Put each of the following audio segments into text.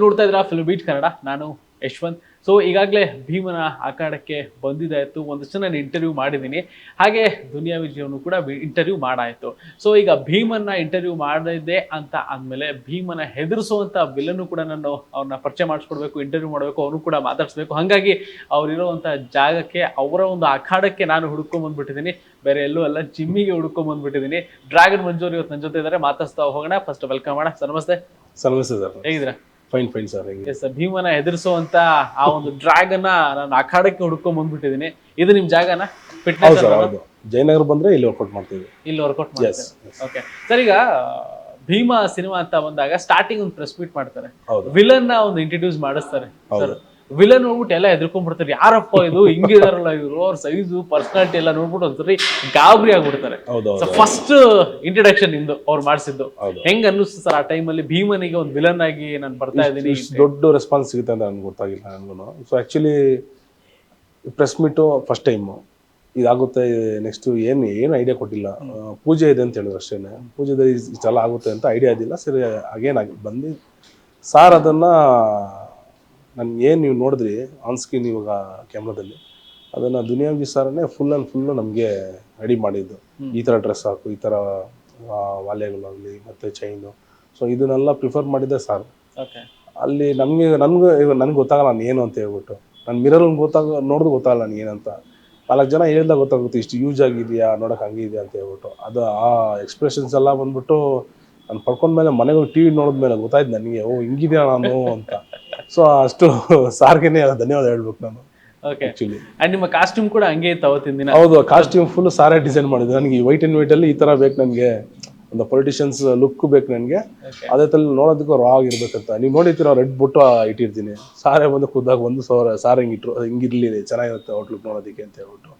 ನೀವು ನೋಡ್ತಾ ಇದ್ದೀರಾ? Film beat Kannada. ನಾನು ಯಶ್ವಂತ್. ಸೊ ಈಗಾಗಲೇ ಭೀಮನ ಆಕಾಡಕ್ಕೆ ಬಂದಿದ್ದಾಯಿತು ಒಂದಷ್ಟು ನಾನು ಇಂಟರ್ವ್ಯೂ ಮಾಡಿದ್ದೀನಿ. ಹಾಗೆ ದುನಿಯಾ ವಿಜಯವನ್ನು ಕೂಡ ಇಂಟರ್ವ್ಯೂ ಮಾಡಾಯಿತು. ಸೊ ಈಗ ಭೀಮನ್ನ ಇಂಟರ್ವ್ಯೂ ಮಾಡಿದ್ದೆ ಅಂತ ಅಂದಮೇಲೆ ಭೀಮನ ಹೆದರಿಸುವಂಥ ವಿಲನ್ನು ಕೂಡ ನಾನು ಅವ್ರನ್ನ ಪರಿಚಯ ಮಾಡಿಸ್ಕೊಡ್ಬೇಕು ಇಂಟರ್ವ್ಯೂ ಮಾಡಬೇಕು ಅವನು ಕೂಡ ಮಾತಾಡಿಸ್ಬೇಕು. ಹಾಗಾಗಿ ಅವರಿರುವಂಥ ಜಾಗಕ್ಕೆ ಅವರ ಒಂದು ಅಖಾಡಕ್ಕೆ ನಾನು ಹುಡ್ಕೊಂಬಂದ್ಬಿಟ್ಟಿದ್ದೀನಿ ಬೇರೆ ಎಲ್ಲೂ ಅಲ್ಲ ಜಿಮ್ಮಿಗೆ ಹುಡ್ಕೊಂಬಂದ್ಬಿಟ್ಟಿದ್ದೀನಿ ಡ್ರ್ಯಾಗನ್ ಮಂಜೂರಿ ಇವತ್ತು ನನ್ನ ಜೊತೆ ಇದ್ದಾರೆ. ಮಾತಾಡ್ತಾ ಹೋಗೋಣ. ಫಸ್ಟ್ ವೆಲ್ಕಮ್ ಮಾಡೋಣ ಸರ್ ನಮಸ್ತೆ. ಸರ್ ನಮಸ್ತೆ ಸರ್ ಹೇಗಿದ್ದೀರಾ? ಫೈನ್ ಫೈನ್ ಸರ್ ಎಸ್ ಭೀಮನ ಹೆದರಿಸುವಂತ ಆ ಒಂದು ಡ್ರ್ಯಾಗನ್ ನಾನು ಅಖಾಡಕ್ಕೆ ಹುಡ್ಕೊಂಡ್ ಬಂದ್ಬಿಟ್ಟಿದ್ದೀನಿ. ಇದು ನಿಮ್ ಜಾಗನ? ಫಿಟ್ನೆಸ್ ಜಯನಗರ ಬಂದ್ರೆ ಇಲ್ಲಿ ವರ್ಕೌಟ್ ಮಾಡ್ತೀವಿ. ಇಲ್ಲಿ ವರ್ಕೌಟ್ ಓಕೆ ಸರ್ ಈಗ ಭೀಮಾ ಸಿನಿಮಾ ಅಂತ ಬಂದಾಗ ಸ್ಟಾರ್ಟಿಂಗ್ ಒಂದು ಪ್ರೆಸ್ ಮೀಟ್ ಮಾಡ್ತಾರೆ. ವಿಲನ್ನ ಒಂದು ಇಂಟ್ರೊಡ್ಯೂಸ್ ಮಾಡಿಸ್ತಾರೆ ವಿಲನ್ ನೋಡ್ಬಿಟ್ಟು ಎಲ್ಲ ಎದ್ಕೊಂಡ್ಬಿಡ್ತಾರೆ ಯಾರಪ್ಪ ಇದು? ಹಿಂಗಿದಾರಲ್ಲ ಇವರು? ಅವ್ರ ಸೈಜು ಪರ್ಸನಾಲಿಟಿ ಎಲ್ಲ ನೋಡ್ಬಿಟ್ಟು ಒಂದ್ಸರಿ ಗಾಬರಿ ಆಗ್ಬಿಡ್ತಾರೆ. ಫಸ್ಟ್ ಇಂಟ್ರಡಕ್ಷನ್ ಇಂದು ಅವ್ರು ಮಾಡಿಸಿದ್ದು. ಹೆಂಗ್ ಅನ್ನಿಸ್ತು ಸರ್ ಆ ಟೈಮಲ್ಲಿ ಭೀಮನಿಗೆ ಒಂದು ವಿಲನ್ ಆಗಿ ನಾನು ಬರ್ತಾ ಇದ್ದೀನಿ ಇಷ್ಟು ದೊಡ್ಡ ರೆಸ್ಪಾನ್ಸ್ ಸಿಗುತ್ತೆ ಅಂತ ನನ್ಗೆ ಗೊತ್ತಾಗಿಲ್ಲ ನನಗೂ so actually press meet first time ಇದಾಗುತ್ತೆ ನೆಕ್ಸ್ಟ್ ಏನು ಏನು ಐಡಿಯಾ ಕೊಟ್ಟಿಲ್ಲ. ಪೂಜೆ ಇದೆ ಅಂತ ಹೇಳಿದ್ರು ಅಷ್ಟೇ ಪೂಜೆದ ಇಷ್ಟೆಲ್ಲ ಆಗುತ್ತೆ ಅಂತ ಐಡಿಯಾ ಇದ್ದಿಲ್ಲ. ಸರಿ ಅಗೇನ್ ಆಗಿ ಬಂದು ಸಾರ್ ಅದನ್ನು ನನ್ಗೆ ಏನು ನೀವು ನೋಡಿದ್ರಿ ಆನ್ ಸ್ಕ್ರೀನ್ ಇವಾಗ ಕ್ಯಾಮ್ರಾದಲ್ಲಿ ಅದನ್ನು ದುನಿಯಾ ವಿಸಾರನೇ ಫುಲ್ ಆ್ಯಂಡ್ ಫುಲ್ಲು ನಮಗೆ ರೆಡಿ ಮಾಡಿದ್ದು. ಈ ಥರ ಡ್ರೆಸ್ ಹಾಕು ಈ ಥರ ವಾಲೆಗಳಾಗಲಿ ಮತ್ತು ಚೈನು ಸೊ ಇದನ್ನೆಲ್ಲ ಪ್ರಿಫರ್ ಮಾಡಿದ್ದೆ ಸರ್. ಓಕೆ ಅಲ್ಲಿ ನಮಗೆ ನನಗೆ ನನಗೆ ಗೊತ್ತಾಗಲ್ಲ ನಾನು ಏನು ಅಂತ ಹೇಳ್ಬಿಟ್ಟು. ನಾನು ಮಿರರ್ ಗೊತ್ತಾಗ ನೋಡಿದ್ರು ಗೊತ್ತಾಗಲ್ಲ ನನಗೆ ಏನಂತ ನಾಲ್ಕು ಜನ ಹೇಳ್ದಾಗ ಗೊತ್ತಾಗುತ್ತೆ ಇಷ್ಟು ಯೂಸ್ ಆಗಿದೆಯಾ ನೋಡೋಕೆ ಹಂಗಿದೆಯಾ ಅಂತ ಹೇಳ್ಬಿಟ್ಟು. ಅದು ಆ ಎಕ್ಸ್ಪ್ರೆಷನ್ಸ್ ಎಲ್ಲ ಬಂದ್ಬಿಟ್ಟು ನಾನು ಪಡ್ಕೊಂಡ್ಮೇಲೆ ಮನೆಗೆ ಟಿ ವಿ ನೋಡಿದ್ಮೇಲೆ ಗೊತ್ತಾಯ್ತು ನನಗೆ ಓ ಹಿಂಗಿದೆಯಾ ನಾನು ಅಂತ. ಸೊ ಅಷ್ಟು ಸಾರ್ಗೆನೆ ಧನ್ಯವಾದ ಹೇಳ್ಬೇಕು ನಾನು. ಓಕೆ ಅಂಡ್ ನಿಮ್ಮ ಕಾಸ್ಟ್ಯೂಮ್ ಕೂಡ ಹಂಗೆ ಇತ್ತು ಅವತ್ತಿನ ದಿನ? ಹೌದು ಕಾಸ್ಟ್ಯೂಮ್ ಫುಲ್ ಸಾರೆ ಡಿಸೈನ್ ಮಾಡಿದ್ದು ನನಗೆ ವೈಟ್ ಅಂಡ್ ವೈಟ್ ಅಲ್ಲಿ ಈ ತರ ಬೇಕು ನನಗೆ. ಒಂದು ಪೊಲಿಟಿಷಿಯನ್ಸ್ ಲುಕ್ ಬೇಕು ನನಗೆ. ಅದೇ ತರ ನೋಡೋದಕ್ಕೂ ರಾ ಆಗಿರ್ಬೇಕಂತ. ನೀವು ನೋಡಿರ್ತೀರ ರೆಡ್ ಬುಟ್ಟು ಇಟ್ಟಿರ್ತೀನಿ. ಸಾರೆ ಬಂದು ಖುದ್ದಾಗ ಒಂದು ಸಾವಿರ ಸಾರ್ ಹಿಂಗಿಟ್ರು ಹಿಂಗಿರ್ಲಿ ಚೆನ್ನಾಗಿರುತ್ತೆ ಔಟ್ಲುಕ್ ನೋಡೋದಕ್ಕೆ ಅಂತ ಹೇಳ್ಬಿಟ್ಟು.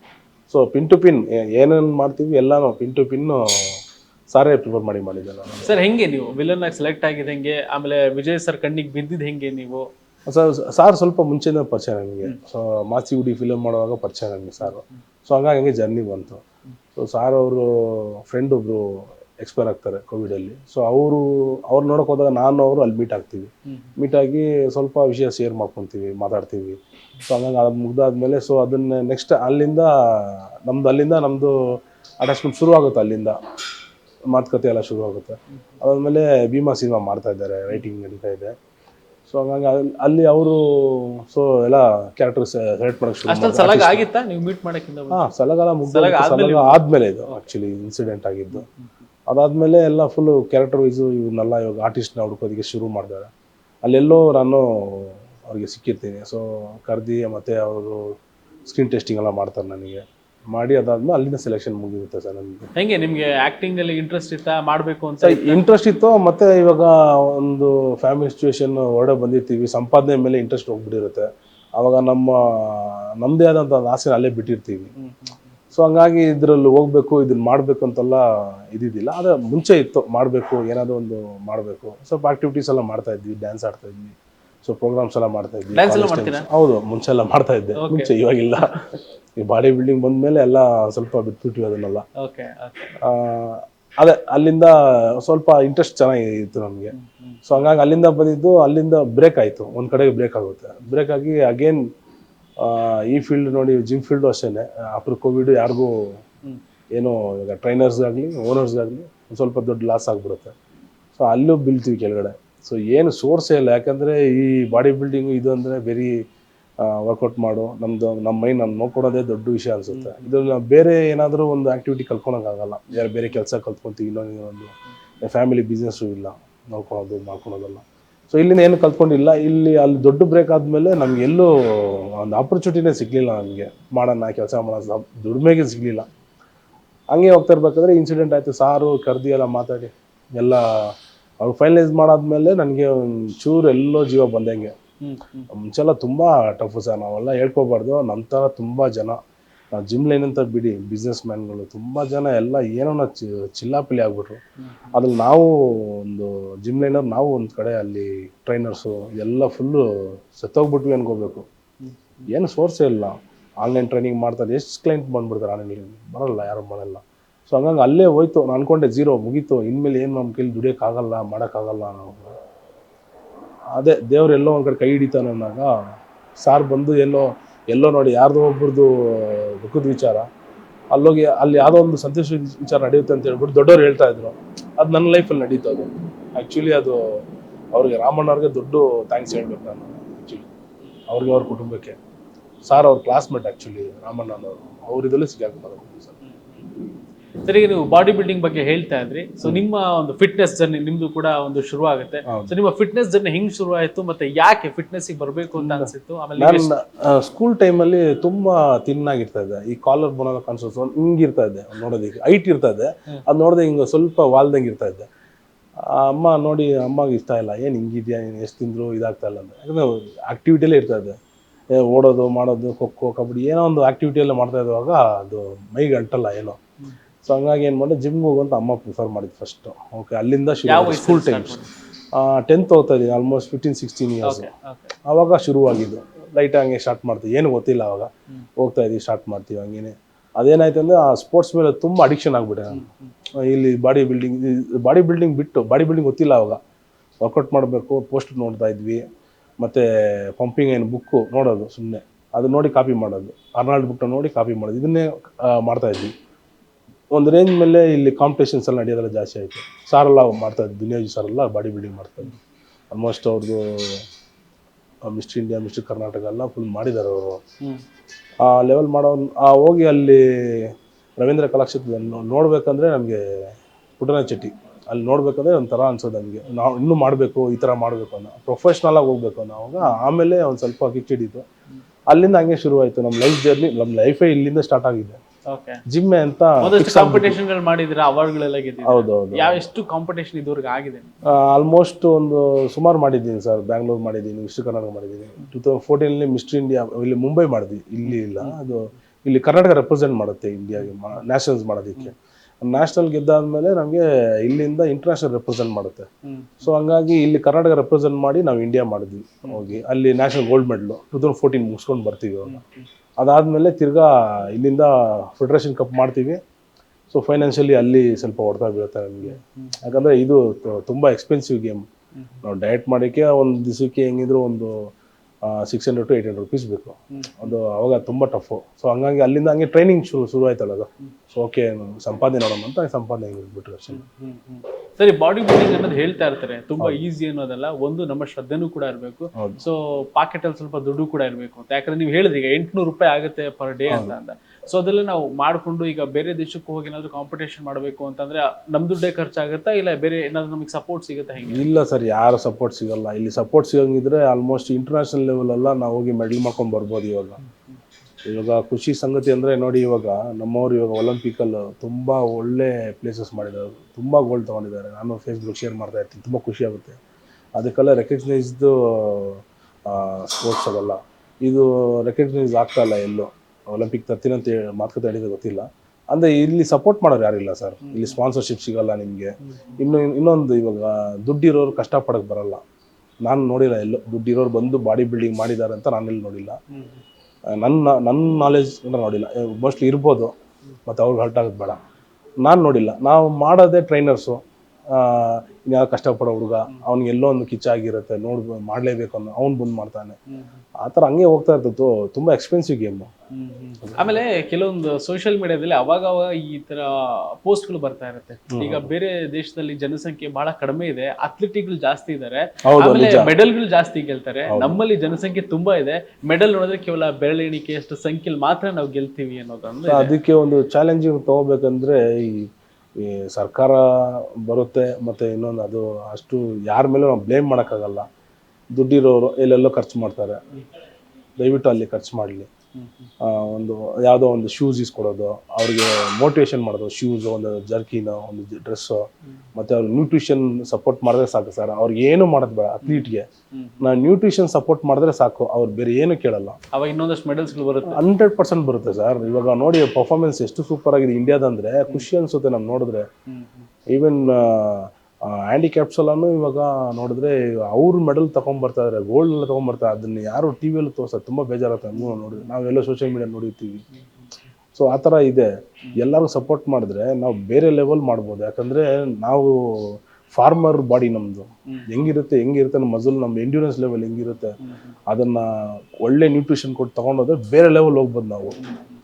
ಸೊ ಪಿನ್ ಟು ಪಿನ್ ಏನೇನು ಮಾಡ್ತೀವಿ ಎಲ್ಲಾನು ಪಿನ್ ಟು ಪಿನ್ ಸಾರೇ ಪ್ರಿಫರ್ ಮಾಡಿ ಮಾಡಿದ್ದೆ ನಾನು. ಸರ್ ಹೆಂಗೆ ನೀವು? ವಿಲನ್ ಆಗಿ ಸೆಲೆಕ್ಟ್ ಆಗಿದೆ ಹೆಂಗೆ? ಆಮೇಲೆ ವಿಜಯ್ ಸರ್ ಕಣ್ಣಿಗೆ ಬಿದ್ದಿದ್ದು ಹೆಂಗೆ ನೀವು? ಸರ್ ಸಾರ್ ಸ್ವಲ್ಪ ಮುಂಚೆನೇ ಪರಿಚಯ ನನಗೆ. ಸೊ ಮಾಸಿ ಹುಡಿ ಫಿಲಮ್ ಮಾಡುವಾಗ ಪರಿಚಯ ನನಗೆ ಸಾರು. ಸೊ ಹಂಗಾಗಿ ಹಂಗೆ ಜರ್ನಿ ಬಂತು. ಸೊ ಸಾರ್ ಅವರು ಫ್ರೆಂಡ್ ಒಬ್ರು ಎಕ್ಸ್ಪೈರ್ ಆಗ್ತಾರೆ ಕೋವಿಡಲ್ಲಿ ಸೊ ಅವರು ಅವ್ರು ನೋಡೋಕೆ ಹೋದಾಗ ನಾನು ಅವರು ಅಲ್ಲಿ ಮೀಟ್ ಆಗ್ತೀವಿ. ಮೀಟ್ ಆಗಿ ಸ್ವಲ್ಪ ವಿಷಯ ಶೇರ್ ಮಾಡ್ಕೊತೀವಿ ಮಾತಾಡ್ತೀವಿ. ಸೊ ಹಂಗಾಗಿ ಅದು ಮುಗ್ದಾದ್ಮೇಲೆ ಸೊ ಅದನ್ನ ನೆಕ್ಸ್ಟ್ ಅಲ್ಲಿಂದ ನಮ್ದು ಅಲ್ಲಿಂದ ನಮ್ಮದು ಅಟ್ಯಾಚ್ಮೆಂಟ್ ಶುರು ಆಗುತ್ತೆ ಅಲ್ಲಿಂದ. ಮಾತುಕತೆ ಎಲ್ಲ ಶುರು ಆಗುತ್ತೆ ಅದಾದಮೇಲೆ ಭೀಮಾ ಸಿನಿಮಾ ಮಾಡ್ತಾ ಇದ್ದಾರೆ ರೈಟಿಂಗ್ ನಡೀತಾ ಇದೆ. ಸೊ ಹಂಗಾಗಿ ಅಲ್ಲಿ- ಅಲ್ಲಿ ಅವರು ಸೊ ಎಲ್ಲ ಕ್ಯಾರೆಕ್ಟರ್ಸ್ ಸೆಲೆಕ್ಟ್ ಮಾಡಕ್ಕೆ ಶುರು ಅಷ್ಟೊಂದು ಸಲಾಗ ಆಗಿತ್ತಾ? ನೀವು ಮೀಟ್ ಮಾಡಕ್ಕಿಂತ ಮುಂಚೆ? ಹಾಂ ಸಲಗಾಲ ಮುಗ್ದ ಸಲಗ ಆದ್ಮೇಲೆ ಸಲಗ ಆದ್ಮೇಲೆ ಇದು ಆ್ಯಕ್ಚುಲಿ ಇನ್ಸಿಡೆಂಟ್ ಆಗಿದ್ದು. ಅದಾದ್ಮೇಲೆ ಎಲ್ಲ ಫುಲ್ ಕ್ಯಾರೆಕ್ಟರ್ ವೈಸು ಇವನ್ನೆಲ್ಲ ಇವಾಗ ಆರ್ಟಿಸ್ಟ್ನ ಹುಡುಕೋದಕ್ಕೆ ಶುರು ಮಾಡಿದ್ದಾರೆ ಅಲ್ಲೆಲ್ಲೋ ನಾನು ಅವ್ರಿಗೆ ಸಿಕ್ಕಿರ್ತೀನಿ. ಸೊ ಕರ್ದಿ ಮತ್ತೆ ಅವರು ಸ್ಕ್ರೀನ್ ಟೆಸ್ಟಿಂಗ್ ಎಲ್ಲ ಮಾಡ್ತಾರೆ ನನಗೆ. ಮಾಡಿ ಅದಾದ್ಮೇಲೆ ಅಲ್ಲಿನ ಸೆಲೆಕ್ಷನ್ ಮುಗಿಯುತ್ತೆ ಸರ್ ನಮಗೆ. ಹೆಂಗೆ ನಿಮಗೆ ಆಕ್ಟಿಂಗ್ ಅಲ್ಲಿ ಇಂಟ್ರೆಸ್ಟ್ ಇತ್ತಾ? ಮಾಡಬೇಕು ಅಂತ ಇಂಟ್ರೆಸ್ಟ್ ಇತ್ತು? ಮತ್ತೆ ಇವಾಗ ಒಂದು ಫ್ಯಾಮಿಲಿ ಸಿಚುವೇಶನ್ ಹೊರಡೆ ಬಂದಿರ್ತೀವಿ ಸಂಪಾದನೆ ಮೇಲೆ ಇಂಟ್ರೆಸ್ಟ್ ಹೋಗ್ಬಿಟ್ಟಿರುತ್ತೆ. ಅವಾಗ ನಮ್ಮ ನಮ್ಮದೇ ಆದಂಥ ಒಂದು ಆಸೆ ಅಲ್ಲೇ ಬಿಟ್ಟಿರ್ತೀವಿ. ಸೊ ಹಂಗಾಗಿ ಇದರಲ್ಲಿ ಹೋಗ್ಬೇಕು ಇದನ್ನ ಮಾಡಬೇಕು ಅಂತೆಲ್ಲ ಇದಿದ್ದಿಲ್ಲ. ಆದರೆ ಮುಂಚೆ ಇತ್ತು ಮಾಡಬೇಕು ಏನಾದರೂ ಒಂದು ಮಾಡಬೇಕು. ಸ್ವಲ್ಪ ಆಕ್ಟಿವಿಟೀಸ್ ಎಲ್ಲ ಮಾಡ್ತಾ ಇದ್ವಿ ಡ್ಯಾನ್ಸ್ ಆಡ್ತಾ ಇದ್ವಿ. ಸೊ ಪ್ರೋಗ್ರಾಮ್ಸ್ ಎಲ್ಲ ಮಾಡ್ತಾ ಇದ್ದೆ? ಹೌದು ಮುಂಚೆ ಎಲ್ಲ ಮಾಡ್ತಾ ಇದ್ದೆ. ಮುಂಚೆ ಇವಾಗಿಲ್ಲ. ಈ ಬಾಡಿ ಬಿಲ್ಡಿಂಗ್ ಬಂದ್ಮೇಲೆ ಎಲ್ಲ ಸ್ವಲ್ಪ ಬಿಟ್ಬಿಟ್ವಿ ಅದನ್ನೆಲ್ಲ. ಅದೇ ಅಲ್ಲಿಂದ ಸ್ವಲ್ಪ ಇಂಟ್ರೆಸ್ಟ್ ಚೆನ್ನಾಗಿತ್ತು ನಮಗೆ. ಸೊ ಹಂಗಾಗಿ ಅಲ್ಲಿಂದ ಬಂದಿದ್ದು ಅಲ್ಲಿಂದ ಬ್ರೇಕ್ ಆಯಿತು. ಒಂದು ಕಡೆಗೆ ಬ್ರೇಕ್ ಆಗುತ್ತೆ. ಬ್ರೇಕ್ ಆಗಿ ಅಗೇನ್ ಈ ಫೀಲ್ಡ್ ನೋಡಿ ಜಿಮ್ ಫೀಲ್ಡು ಅಷ್ಟೇ ಅಪ್ರ ಕೋವಿಡ್ ಯಾರಿಗೂ ಏನು ಏನು ಈಗ ಟ್ರೈನರ್ಸ್ಗಾಗಲಿ ಓನರ್ಸ್ಗಾಗಲಿ ಆಗಲಿ ಸ್ವಲ್ಪ ದೊಡ್ಡ ಲಾಸ್ ಆಗ್ಬಿಡುತ್ತೆ. ಸೊ ಅಲ್ಲೂ ಬೀಳ್ತೀವಿ ಕೆಳಗಡೆ. ಸೊ ಏನು ಸೋರ್ಸೇ ಇಲ್ಲ. ಯಾಕಂದರೆ ಈ ಬಾಡಿ ಬಿಲ್ಡಿಂಗು ಇದು ಅಂದರೆ ವೆರಿ ವರ್ಕೌಟ್ ಮಾಡು ನಮ್ಮದು ನಮ್ಮ ಮೈ ನಾನು ನೋಡ್ಕೊಳೋದೇ ದೊಡ್ಡ ವಿಷಯ ಅನಿಸುತ್ತೆ. ಇದ್ರಲ್ಲಿ ನಾವು ಬೇರೆ ಏನಾದರೂ ಒಂದು ಆ್ಯಕ್ಟಿವಿಟಿ ಕಲ್ಕೊಳಕ್ಕಾಗಲ್ಲ ಯಾರು ಬೇರೆ ಕೆಲಸ ಕಲ್ತ್ಕೊಂತೀವಿ ಇನ್ನೊಂದು ಇನ್ನೊಂದು. ಫ್ಯಾಮಿಲಿ ಬಿಸ್ನೆಸ್ಸು ಇಲ್ಲ. ನೋಡ್ಕೊಳೋದು ಮಾಡ್ಕೊಳೋದಲ್ಲ. ಸೊ ಇಲ್ಲಿಂದ ಏನು ಕಲ್ತ್ಕೊಂಡಿಲ್ಲ. ಇಲ್ಲಿ ಅಲ್ಲಿ ದೊಡ್ಡ ಬ್ರೇಕ್ ಆದಮೇಲೆ ನಮ್ಗೆ ಎಲ್ಲೂ ಒಂದು ಆಪರ್ಚುನಿಟಿನೇ ಸಿಗಲಿಲ್ಲ ನಮಗೆ. ಮಾಡೋಣ ಕೆಲಸ ಮಾಡೋಣ ದುಡಿಮೆಗೆ ಸಿಗಲಿಲ್ಲ. ಹಂಗೆ ಹೋಗ್ತಾ ಇರ್ಬೇಕಾದ್ರೆ ಇನ್ಸಿಡೆಂಟ್ ಆಯಿತು. ಸಾರು ಕರ್ದಿ ಎಲ್ಲ ಮಾತಾಡಿ ಎಲ್ಲ ಅವ್ರು ಫೈನಲೈಸ್ ಮಾಡಾದ್ಮೇಲೆ ನನಗೆ ಒಂಚೂರು ಎಲ್ಲೋ ಜೀವ ಬಂದಂಗೆ. ಮುಂಚೆಲ್ಲ ತುಂಬ ಟಫ್ ಸರ್ ನಾವೆಲ್ಲ ಹೇಳ್ಕೋಬಾರ್ದು ನಮ್ಮ ಥರ ತುಂಬ ಜನ. ಜಿಮ್ ಲೈನ್ ಅಂತ ಬಿಡಿ ಬಿಸ್ನೆಸ್ ಮ್ಯಾನ್ಗಳು ತುಂಬ ಜನ ಎಲ್ಲ ಏನೋ ಚಿ- ಚಿಲ್ಲಾಪಿಲಿ ಆಗ್ಬಿಟ್ರು. ಅದ್ರಲ್ಲಿ ನಾವು ಒಂದು ಜಿಮ್ ಲೈನರ್ ನಾವು ಒಂದು ಕಡೆ ಅಲ್ಲಿ ಟ್ರೈನರ್ಸು ಎಲ್ಲ ಫುಲ್ಲು ಸತ್ತೋಗ್ಬಿಟ್ವಿ ಅನ್ಕೋಬೇಕು. ಏನು ಸೋರ್ಸೇ ಇಲ್ಲ. ಆನ್ಲೈನ್ ಟ್ರೈನಿಂಗ್ ಮಾಡ್ತಾರೆ ಎಷ್ಟು ಕ್ಲೈಂಟ್ ಬಂದ್ಬಿಡ್ತಾರೆ ಆನ್ಲೈನ್ ಬರಲ್ಲ ಯಾರು ಮಾಡಲ್ಲ ಸೊ ಹಂಗಾಗಿ ಅಲ್ಲೇ ಹೋಯ್ತು. ನಾನು ಅನ್ಕೊಂಡೆ, ಜೀರೋ, ಮುಗೀತು. ಇನ್ಮೇಲೆ ಏನು ನಮ್ಮ ಕೈಲಿ ದುಡಿಯೋಕ್ಕಾಗಲ್ಲ, ಮಾಡೋಕ್ಕಾಗಲ್ಲ ನಾವು. ಅದೇ, ದೇವ್ರು ಎಲ್ಲೋ ಒಂದು ಕಡೆ ಕೈ ಹಿಡಿತಾನೆ ಅಂದಾಗ, ಸಾರ್ ಬಂದು ಎಲ್ಲೋ ಎಲ್ಲೋ ನೋಡಿ, ಯಾರ್ದೋ ಒಬ್ರದ್ದು ದುಃಖದ ವಿಚಾರ, ಅಲ್ಲೋಗಿ, ಅಲ್ಲಿ ಯಾವುದೋ ಒಂದು ಸಂತೋಷ ವಿಚಾರ ನಡೆಯುತ್ತೆ ಅಂತ ಹೇಳ್ಬಿಟ್ಟು ದೊಡ್ಡವ್ರು ಹೇಳ್ತಾ ಇದ್ರು. ಅದು ನನ್ನ ಲೈಫಲ್ಲಿ ನಡೀತು ಅದು. ಆ್ಯಕ್ಚುಲಿ ಅದು ಅವ್ರಿಗೆ ರಾಮಣ್ಣವ್ರಿಗೆ ದೊಡ್ಡ ಥ್ಯಾಂಕ್ಸ್ ಹೇಳ್ಬೇಕು ನಾನು ಆ್ಯಕ್ಚುಲಿ ಅವ್ರಿಗೆ ಅವ್ರ ಕುಟುಂಬಕ್ಕೆ. ಸಾರ್ ಅವ್ರ ಕ್ಲಾಸ್ಮೇಟ್ ಆ್ಯಕ್ಚುಲಿ ರಾಮಣ್ಣನವರು. ಅವ್ರ ಇದರಲ್ಲಿ ಸರ್. ಸರಿ ನೀವು ಬಾಡಿ ಬಿಲ್ಡಿಂಗ್ ಬಗ್ಗೆ ಹೇಳ್ತಾ ಇದ್ರಿ. ಸೊ ನಿಮ್ಮ ಒಂದು ಫಿಟ್ನೆಸ್ ಜರ್ನಿ ನಿಮ್ದು ಕೂಡ ಒಂದು ಶುರು ಆಗುತ್ತೆ ಸೊ ನಿಮ್ಮ ಫಿಟ್ನೆಸ್ ಜರ್ನಿ ಹೆಂಗ್ ಶುರು ಆಯ್ತು ಮತ್ತೆ ಯಾಕೆ ಫಿಟ್ನೆಸ್ ಬರಬೇಕು ಅಂತ ಅನ್ಸಿತ್ತು? ಆಮೇಲೆ ಸ್ಕೂಲ್ ಟೈಮಲ್ಲಿ ತುಂಬಾ ತಿನ್ನಾಗಿರ್ತಾ ಇದ್ದೆ ಈ ಕಾಲರ್ ಬೋನಲ್ಲ ಕಾನ್ಸರ್ಸ್ ಹಿಂಗಿರ್ತಾ ಇದ್ದೆ ನೋಡೋದಕ್ಕೆ ಹೈಟ್ ಇರ್ತಾ ಇದ್ದೆ ಅದ್ ಅದು ಹಿಂಗ ಹಿಂಗೆ ಸ್ವಲ್ಪ ವಾಲ್ದಂಗೆ ಇರ್ತಾ ಇದ್ದೆ ಅಮ್ಮ ನೋಡಿ ಅಮ್ಮಗೆ ಇಷ್ಟ ಇಲ್ಲ. ಏನು ಹಿಂಗಿದ್ಯಾ? ನೀನು ಎಷ್ಟು ತಿಂದ್ರು ಇದಾಗ್ತಾ ಇಲ್ಲ ಅಂತ. ಯಾಕಂದ್ರೆ ಆಕ್ಟಿವಿಟಿಯಲ್ಲೇ ಇರ್ತಾ ಇದೆ. ಓಡೋದು ಮಾಡೋದು ಖೋ ಕಬಡ್ಡಿ ಏನೋ ಒಂದು ಆಕ್ಟಿವಿಟಿ ಎಲ್ಲ ಮಾಡ್ತಾ ಇದ್ದಾಗ ಅದು ಮೈಗೆ ಅಂಟಲ್ಲ ಏನೋ. ಸೊ ಹಂಗಾಗಿ ಏನು ಮಾಡಿದೆ ಜಿಮ್ಗೆ ಹೋಗುವಂತ ಅಮ್ಮ ಪ್ರಿಫರ್ ಮಾಡಿದ್ದು ಫಸ್ಟ್ ಓಕೆ ಅಲ್ಲಿಂದ ಶುರು ಸ್ಕೂಲ್ ಟೈಮ್ಸ್ ಟೆಂತ್ ಓದ್ತಾ ಇದ್ದೀನಿ ಆಲ್ಮೋಸ್ಟ್ ಫಿಫ್ಟೀನ್ ಸಿಕ್ಸ್ಟೀನ್ ಇಯರ್ಸ್. ಆವಾಗ ಶುರುವಾಗಿದ್ದು. ಲೈಟ್ ಹಂಗೆ ಸ್ಟಾರ್ಟ್ ಮಾಡ್ತೀವಿ ಏನು ಗೊತ್ತಿಲ್ಲ ಅವಾಗ. ಹೋಗ್ತಾ ಇದೀವಿ ಸ್ಟಾರ್ಟ್ ಮಾಡ್ತೀವಿ ಹಂಗೇನೆ. ಅದೇನಾಯ್ತು ಅಂದ್ರೆ ಆ ಸ್ಪೋರ್ಟ್ಸ್ ಮೇಲೆ ತುಂಬ ಅಡಿಕ್ಷನ್ ಆಗ್ಬಿಟ್ಟೆ ನಾನು. ಇಲ್ಲಿ ಬಾಡಿ ಬಿಲ್ಡಿಂಗ್ ಬಾಡಿ ಬಿಲ್ಡಿಂಗ್ ಬಿಟ್ಟು ಬಾಡಿ ಬಿಲ್ಡಿಂಗ್ ಗೊತ್ತಿಲ್ಲ ಅವಾಗ. ವರ್ಕೌಟ್ ಮಾಡಬೇಕು ಪೋಸ್ಟ್ ನೋಡ್ತಾ ಇದ್ವಿ. ಮತ್ತೆ ಪಂಪಿಂಗ್ ಏನು ಬುಕ್ಕು ನೋಡೋದು ಸುಮ್ಮನೆ ಅದು ನೋಡಿ ಕಾಪಿ ಮಾಡೋದು. ಅರ್ನಾಲ್ಡ್ ಬುಕ್ನ ನೋಡಿ ಕಾಪಿ ಮಾಡೋದು. ಇದನ್ನೇ ಮಾಡ್ತಾ ಇದ್ವಿ. ಒಂದು ರೇಂಜ್ ಮೇಲೆ ಇಲ್ಲಿ ಕಾಂಪಿಟೇಷನ್ಸ್ ಎಲ್ಲ ನಡೆಯೋದೆಲ್ಲ ಜಾಸ್ತಿ ಆಯಿತು. ಸಾರೆಲ್ಲ ಮಾಡ್ತಾ ಇದ್ವಿ ದಿನೇಶ್ ಸಾರೆಲ್ಲ ಬಾಡಿ ಬಿಲ್ಡಿಂಗ್ ಮಾಡ್ತಾ ಇದ್ವಿ ಆಲ್ಮೋಸ್ಟ್ ಅವ್ರದ್ದು ಮಿಸ್ಟರ್ ಇಂಡಿಯಾ ಮಿಸ್ಟರ್ ಕರ್ನಾಟಕ ಎಲ್ಲ ಫುಲ್ ಮಾಡಿದ್ದಾರೆ ಅವರು. ಆ ಲೆವೆಲ್ ಮಾಡೋ ಆ ಹೋಗಿ ಅಲ್ಲಿ ರವೀಂದ್ರ ಕಲಾಕ್ಷೇತ್ರ ನೋಡಬೇಕಂದ್ರೆ ನಮಗೆ ಪುಟ್ಟನ ಚಟ್ಟಿ. ಅಲ್ಲಿ ನೋಡ್ಬೇಕಂದ್ರೆ ಒಂಥರ ಅನ್ಸೋದು ನಮಗೆ. ನಾವು ಇನ್ನೂ ಮಾಡಬೇಕು ಈ ಥರ ಮಾಡಬೇಕು ಅನ್ನೋ ಪ್ರೊಫೆಷ್ನಲಾಗಿ ಹೋಗ್ಬೇಕು ಅನ್ನೋ ಅವಾಗ ಆಮೇಲೆ ಒಂದು ಸ್ವಲ್ಪ ಕಿಚ್ಚಿಡಿತು ಅಲ್ಲಿಂದ ಹಂಗೆ ಶುರುವಾಯಿತು. ನಮ್ಮ ಲೈಫ್ ಜರ್ನಿ ನಮ್ಮ ಲೈಫೇ ಇಲ್ಲಿಂದ ಸ್ಟಾರ್ಟ್ ಆಗಿದೆ. ಜಿಮ್ಮೆ ಅಂತ. ಕಾಂಪಿಟೇಷನ್ ಮಾಡಿದ್ರೆ ಅವಾರ್ಡ್ಗಳೆಲ್ಲ ಗೆದ್ದಿದ್ದೀರಾ. ಹೌದು ಹೌದು ಯಾವ ಎಷ್ಟು ಕಾಂಪಿಟೇಷನ್ ಇದುವರೆಗೆ ಆಗಿದೆ? ಆಲ್ಮೋಸ್ಟ್ ಒಂದು ಸುಮಾರು ಮಾಡಿದ್ದೀನಿ ಸರ್. ಬ್ಯಾಂಗ್ಳೂರ್ ಮಾಡಿದ್ದೀನಿ ವಿಶ್ವ ಕರ್ನಾಟಕ ಮಾಡಿದ್ದೀನಿ. ಟೂ ತೌಸಂಡ್ ಫೋರ್ಟೀನಲ್ಲಿ ಮಿಸ್ಟರ್ ಇಂಡಿಯಾ ಇಲ್ಲಿ ಮುಂಬೈ ಮಾಡಿದ್ವಿ. ಇಲ್ಲಿ ಇಲ್ಲ. ಅದು ಇಲ್ಲಿ ಕರ್ನಾಟಕ ರೆಪ್ರೆಸೆಂಟ್ ಮಾಡುತ್ತೆ ಇಂಡಿಯಾಗೆ ನ್ಯಾಷನಲ್ಸ್ ಮಾಡೋದಕ್ಕೆ. ನ್ಯಾಷನಲ್ ಗೆದ್ದಾದ್ಮೇಲೆ ನಮಗೆ ಇಲ್ಲಿಂದ ಇಂಟರ್ನ್ಯಾಷನಲ್ ರೆಪ್ರೆಸೆಂಟ್ ಮಾಡುತ್ತೆ. ಸೊ ಹಂಗಾಗಿ ಇಲ್ಲಿ ಕರ್ನಾಟಕ ರೆಪ್ರೆಸೆಂಟ್ ಮಾಡಿ ನಾವು ಇಂಡಿಯಾ ಮಾಡಿದ್ವಿ. ಹೋಗಿ. ಅಲ್ಲಿ national gold medal two thousand fourteen ಮುಗಿಸ್ಕೊಂಡು ಬರ್ತೀವಿ ಅವಾಗ ಅದಾದಮೇಲೆ ತಿರ್ಗಾ ಇಲ್ಲಿಂದ ಫೆಡರೇಷನ್ ಕಪ್ ಮಾಡ್ತೀವಿ. ಸೊ ಫೈನಾನ್ಷಿಯಲಿ ಅಲ್ಲಿ ಸ್ವಲ್ಪ ಹೊಡೆತ ಬೀಳುತ್ತೆ ನಮಗೆ. ಯಾಕಂದರೆ ಇದು ತುಂಬ ಎಕ್ಸ್ಪೆನ್ಸಿವ್ ಗೇಮ್. ನಾವು ಡಯಟ್ ಮಾಡೋಕ್ಕೆ ಒಂದು ದಿವಸಕ್ಕೆ ಹೆಂಗಿದ್ರು ಒಂದು six hundred to eight hundred rupees ಬೇಕು. ಅದು ಅವಾಗ ತುಂಬ ಟಫು ಸೊ ಹಂಗಾಗಿ ಅಲ್ಲಿಂದ ಹಂಗೆ ಟ್ರೈನಿಂಗ್ ಶುರು ಶುರು ಆಯ್ತಲ್ಲ ಅದು. ಸೊ ಓಕೆ ಸಂಪಾದನೆ ನೋಡೋಣ ಅಂತ ಸಂಪಾದನೆ ಬಿಟ್ಟರು ಅಷ್ಟೇ. ಸರಿ ಬಾಡಿ ಬಿಲ್ಡಿಂಗ್ ಅನ್ನೋದು ಹೇಳ್ತಾ ಇರ್ತಾರೆ. ತುಂಬಾ ಈಸಿ ಅನ್ನೋದಲ್ಲ. ಒಂದು ನಮ್ಮ ಶ್ರದ್ಧೆನೂ ಕೂಡ ಇರಬೇಕು. ಸೊ ಪಾಕೆಟ್ ಅಲ್ಲಿ ಸ್ವಲ್ಪ ದುಡ್ಡು ಕೂಡ ಇರಬೇಕು ಅಂತ. ಯಾಕಂದ್ರೆ ನೀವು ಹೇಳಿದ್ರಿ ಈಗ ಎಂಟ್ನೂರು ರೂಪಾಯಿ ಆಗುತ್ತೆ ಪರ್ ಡೇ ಅಂತ ಅಂತ. ಸೊ ಅದೆಲ್ಲ ನಾವು ಮಾಡಿಕೊಂಡು ಈಗ ಬೇರೆ ದೇಶಕ್ಕೆ ಹೋಗಿ ಏನಾದರೂ ಕಾಂಪಿಟೇಷನ್ ಮಾಡಬೇಕು ಅಂತಂದ್ರೆ ನಮ್ಮ ದುಡ್ಡೇ ಖರ್ಚಾಗುತ್ತಾ ಇಲ್ಲ ಬೇರೆ ಏನಾದರೂ ನಮಗೆ ಸಪೋರ್ಟ್ ಸಿಗುತ್ತಾ ಹೆಂಗೆ? ಇಲ್ಲ ಸರ್, ಯಾರು ಸಪೋರ್ಟ್ ಸಿಗಲ್ಲ. ಇಲ್ಲಿ ಸಪೋರ್ಟ್ ಸಿಗಂಗಿದ್ರೆ ಆಲ್ಮೋಸ್ಟ್ ಇಂಟರ್ನ್ಯಾಷನಲ್ ಲೆವೆಲ್ ಎಲ್ಲ ನಾವು ಹೋಗಿ ಮೆಡಲ್ ಮಾಡ್ಕೊಂಡು ಬರ್ಬೋದು ಇವಾಗ. ಇವಾಗ ಖುಷಿ ಸಂಗತಿ ಅಂದರೆ ನೋಡಿ ಇವಾಗ ನಮ್ಮವ್ರು ಇವಾಗ ಒಲಿಂಪಿಕಲ್ಲಿ ತುಂಬ ಒಳ್ಳೆ ಪ್ಲೇಸಸ್ ಮಾಡಿದ್ದಾರೆ. ತುಂಬ ಗೋಲ್ಡ್ ತೊಗೊಂಡಿದ್ದಾರೆ. ನಾನು ಫೇಸ್ಬುಕ್ ಶೇರ್ ಮಾಡ್ತಾ ಇರ್ತೀನಿ. ತುಂಬ ಖುಷಿ ಆಗುತ್ತೆ. ಅದಕ್ಕೆಲ್ಲ ರೆಕಗ್ನೈಸ್ದು ಸ್ಪೋರ್ಟ್ಸ್ ಅದಲ್ಲ ಇದು ರೆಕಗ್ನೈಸ್ ಆಗ್ತಾ ಇಲ್ಲ ಎಲ್ಲೋ. ಒಲಿಂಪಿಕ್ ತರ್ತೀನಿ ಅಂತ ಮಾತುಕತೆ ಹೇಳಿದ್ರೆ ಗೊತ್ತಿಲ್ಲ. ಅಂದರೆ ಇಲ್ಲಿ ಸಪೋರ್ಟ್ ಮಾಡೋರು ಯಾರಿಲ್ಲ ಸರ್ ಇಲ್ಲಿ ಸ್ಪಾನ್ಸರ್ಶಿಪ್ ಸಿಗಲ್ಲ ನಿಮಗೆ. ಇನ್ನು ಇನ್ನೊಂದು ಇವಾಗ ದುಡ್ಡಿರೋರು ಕಷ್ಟಪಡಕ್ಕೆ ಬರಲ್ಲ. ನಾನು ನೋಡಿಲ್ಲ ಎಲ್ಲೋ ದುಡ್ಡಿರೋರು ಬಂದು ಬಾಡಿ ಬಿಲ್ಡಿಂಗ್ ಮಾಡಿದ್ದಾರೆ ಅಂತ ನಾನೆಲ್ಲಿ ನೋಡಿಲ್ಲ. ನನ್ನ ನನ್ನ ನಾಲೆಜ್ ನೋಡಿಲ್ಲ. ಮೋಸ್ಟ್ಲಿ ಇರ್ಬೋದು. ಮತ್ತು ಅವ್ರಿಗೆ ಹರ್ಟ್ ಆಗೋದು ಬೇಡ. ನಾನು ನೋಡಿಲ್ಲ. ನಾವು ಮಾಡೋದೇ ಟ್ರೈನರ್ಸು ಇನ್ಯಾವ ಕಷ್ಟಪಡೋ ಹುಡುಗ ಅವ್ನಿಗೆ ಎಲ್ಲೋ ಒಂದು ಕಿಚ್ಚಾಗಿರುತ್ತೆ ನೋಡ್ ಮಾಡ್ಲೇಬೇಕು ಅನ್ನೋ ಅವ್ನು ಬಂದು ಮಾಡ್ತಾನೆ. ಆ ಥರ ಹಂಗೆ ಹೋಗ್ತಾ ಇರ್ತದ್ದು ತುಂಬಾ ಎಕ್ಸ್ಪೆನ್ಸಿವ್ ಗೇಮು ಆಮೇಲೆ ಕೆಲವೊಂದು ಸೋಷಿಯಲ್ ಮೀಡಿಯಾದಲ್ಲಿ ಅವಾಗ ಅವಾಗ ಈ ತರ ಪೋಸ್ಟ್ಗಳು ಬರ್ತಾ ಇರುತ್ತೆ. ಈಗ ಬೇರೆ ದೇಶದಲ್ಲಿ ಜನಸಂಖ್ಯೆ ಬಹಳ ಕಡಿಮೆ ಇದೆ ಅಥ್ಲೆಟಿಕ್ಗಳು ಜಾಸ್ತಿ ಇದ್ದಾರೆ ಹೌದು ಆಮೇಲೆ ಮೆಡಲ್ಗಳು ಜಾಸ್ತಿ ಗೆಲ್ತಾರೆ. ನಮ್ಮಲ್ಲಿ ಜನಸಂಖ್ಯೆ ತುಂಬಾ ಇದೆ. ಮೆಡಲ್ ನೋಡಿದ್ರೆ ಕೇವಲ ಬೆರಳೆಣಿಕೆ ಅಷ್ಟು ಸಂಖ್ಯೆಯಲ್ಲಿ ಮಾತ್ರ ನಾವು ಗೆಲ್ತೀವಿ ಅನ್ನೋದನ್ನ ಅದಕ್ಕೆ ಒಂದು ಚಾಲೆಂಜಿಂಗ್ ತಗೋಬೇಕಂದ್ರೆ ಈ ಈ ಸರ್ಕಾರ ಬರುತ್ತೆ, ಮತ್ತು ಇನ್ನೊಂದು ಅದು ಅಷ್ಟು ಯಾರ ಮೇಲೂ ನಾವು ಬ್ಲೇಮ್ ಮಾಡೋಕ್ಕಾಗಲ್ಲ ದುಡ್ಡಿರೋರು ಎಲ್ಲೆಲ್ಲೋ ಖರ್ಚು ಮಾಡ್ತಾರೆ ದಯವಿಟ್ಟು ಅಲ್ಲಿ ಖರ್ಚು ಮಾಡಲಿ. ಒಂದು ಯಾವುದೋ ಒಂದು ಶೂಸ್ ಇಸ್ಕೊಡೋದು ಅವ್ರಿಗೆ ಮೋಟಿವೇಶನ್ ಮಾಡೋದು ಶೂಸ್ ಒಂದು ಜರ್ಕಿನ ಒಂದು ಡ್ರೆಸ್ಸು ಮತ್ತೆ ಅವ್ರಿಗೆ ನ್ಯೂಟ್ರಿಷನ್ ಸಪೋರ್ಟ್ ಮಾಡಿದ್ರೆ ಸಾಕು ಸರ್ ಅವ್ರಿಗೆ ಏನು ಮಾಡೋದು ಬೇಡ ಅಥ್ಲೀಟ್ಗೆ ನಾನು ನಾವು ನ್ಯೂಟ್ರಿಷನ್ ಸಪೋರ್ಟ್ ಮಾಡಿದ್ರೆ ಸಾಕು ಅವ್ರು ಬೇರೆ ಏನು ಕೇಳಲ್ಲ. ಅವಾಗ ಇನ್ನೊಂದಷ್ಟು ಮೆಡಲ್ಸ್ಗಳು ಬರುತ್ತೆ. ಹಂಡ್ರೆಡ್ ಪರ್ಸೆಂಟ್ ಬರುತ್ತೆ ಸರ್ ಇವಾಗ ನೋಡಿ ಪರ್ಫಾರ್ಮೆನ್ಸ್ ಎಷ್ಟು ಸೂಪರ್ ಆಗಿದೆ ಇಂಡಿಯಾದಂದ್ರೆ ಖುಷಿ ಅನ್ಸುತ್ತೆ ನಾವು ನೋಡಿದ್ರೆ. ಈವನ್ ಹ್ಯಾಂಡಿಕ್ಯಾಪ್ಸ್ ಎಲ್ಲಾನು ಇವಾಗ ನೋಡಿದ್ರೆ ಅವ್ರ ಮೆಡಲ್ ತಗೊಂಡ್ಬರ್ತಾ ಇದ್ದಾರೆ ಗೋಲ್ಡ್ ಎಲ್ಲ ತಗೊಂಡ್ಬರ್ತಾರೆ ಅದನ್ನ ಯಾರು ಟಿ ವಿಯಲ್ಲಿ ತೋರ್ಸೋದು ತುಂಬ ಬೇಜಾರಾಗುತ್ತೆ ನಮಗೂ ನೋಡಿದ್ರೆ ನಾವೆಲ್ಲ ಸೋಷಿಯಲ್ ಮೀಡಿಯಾ ನೋಡಿರ್ತೀವಿ. ಸೊ ಆ ಥರ ಇದೆ. ಎಲ್ಲರೂ ಸಪೋರ್ಟ್ ಮಾಡಿದ್ರೆ ನಾವು ಬೇರೆ ಲೆವೆಲ್ ಮಾಡ್ಬೋದು. ಯಾಕಂದರೆ ನಾವು ಫಾರ್ಮರ್ ಬಾಡಿ ನಮ್ಮದು. ಹೆಂಗಿರುತ್ತೆ ಹೆಂಗಿರುತ್ತೆ ನಮ್ಮ ಮಸಲ್ ನಮ್ಮ ಎಂಡ್ಯೂರೆನ್ಸ್ ಲೆವೆಲ್ ಹೆಂಗಿರುತ್ತೆ, ಅದನ್ನು ಒಳ್ಳೆ ನ್ಯೂಟ್ರಿಷನ್ ಕೊಟ್ಟು ತಗೊಂಡೋದ್ರೆ ಬೇರೆ ಲೆವೆಲ್ ಹೋಗ್ಬೋದು ನಾವು.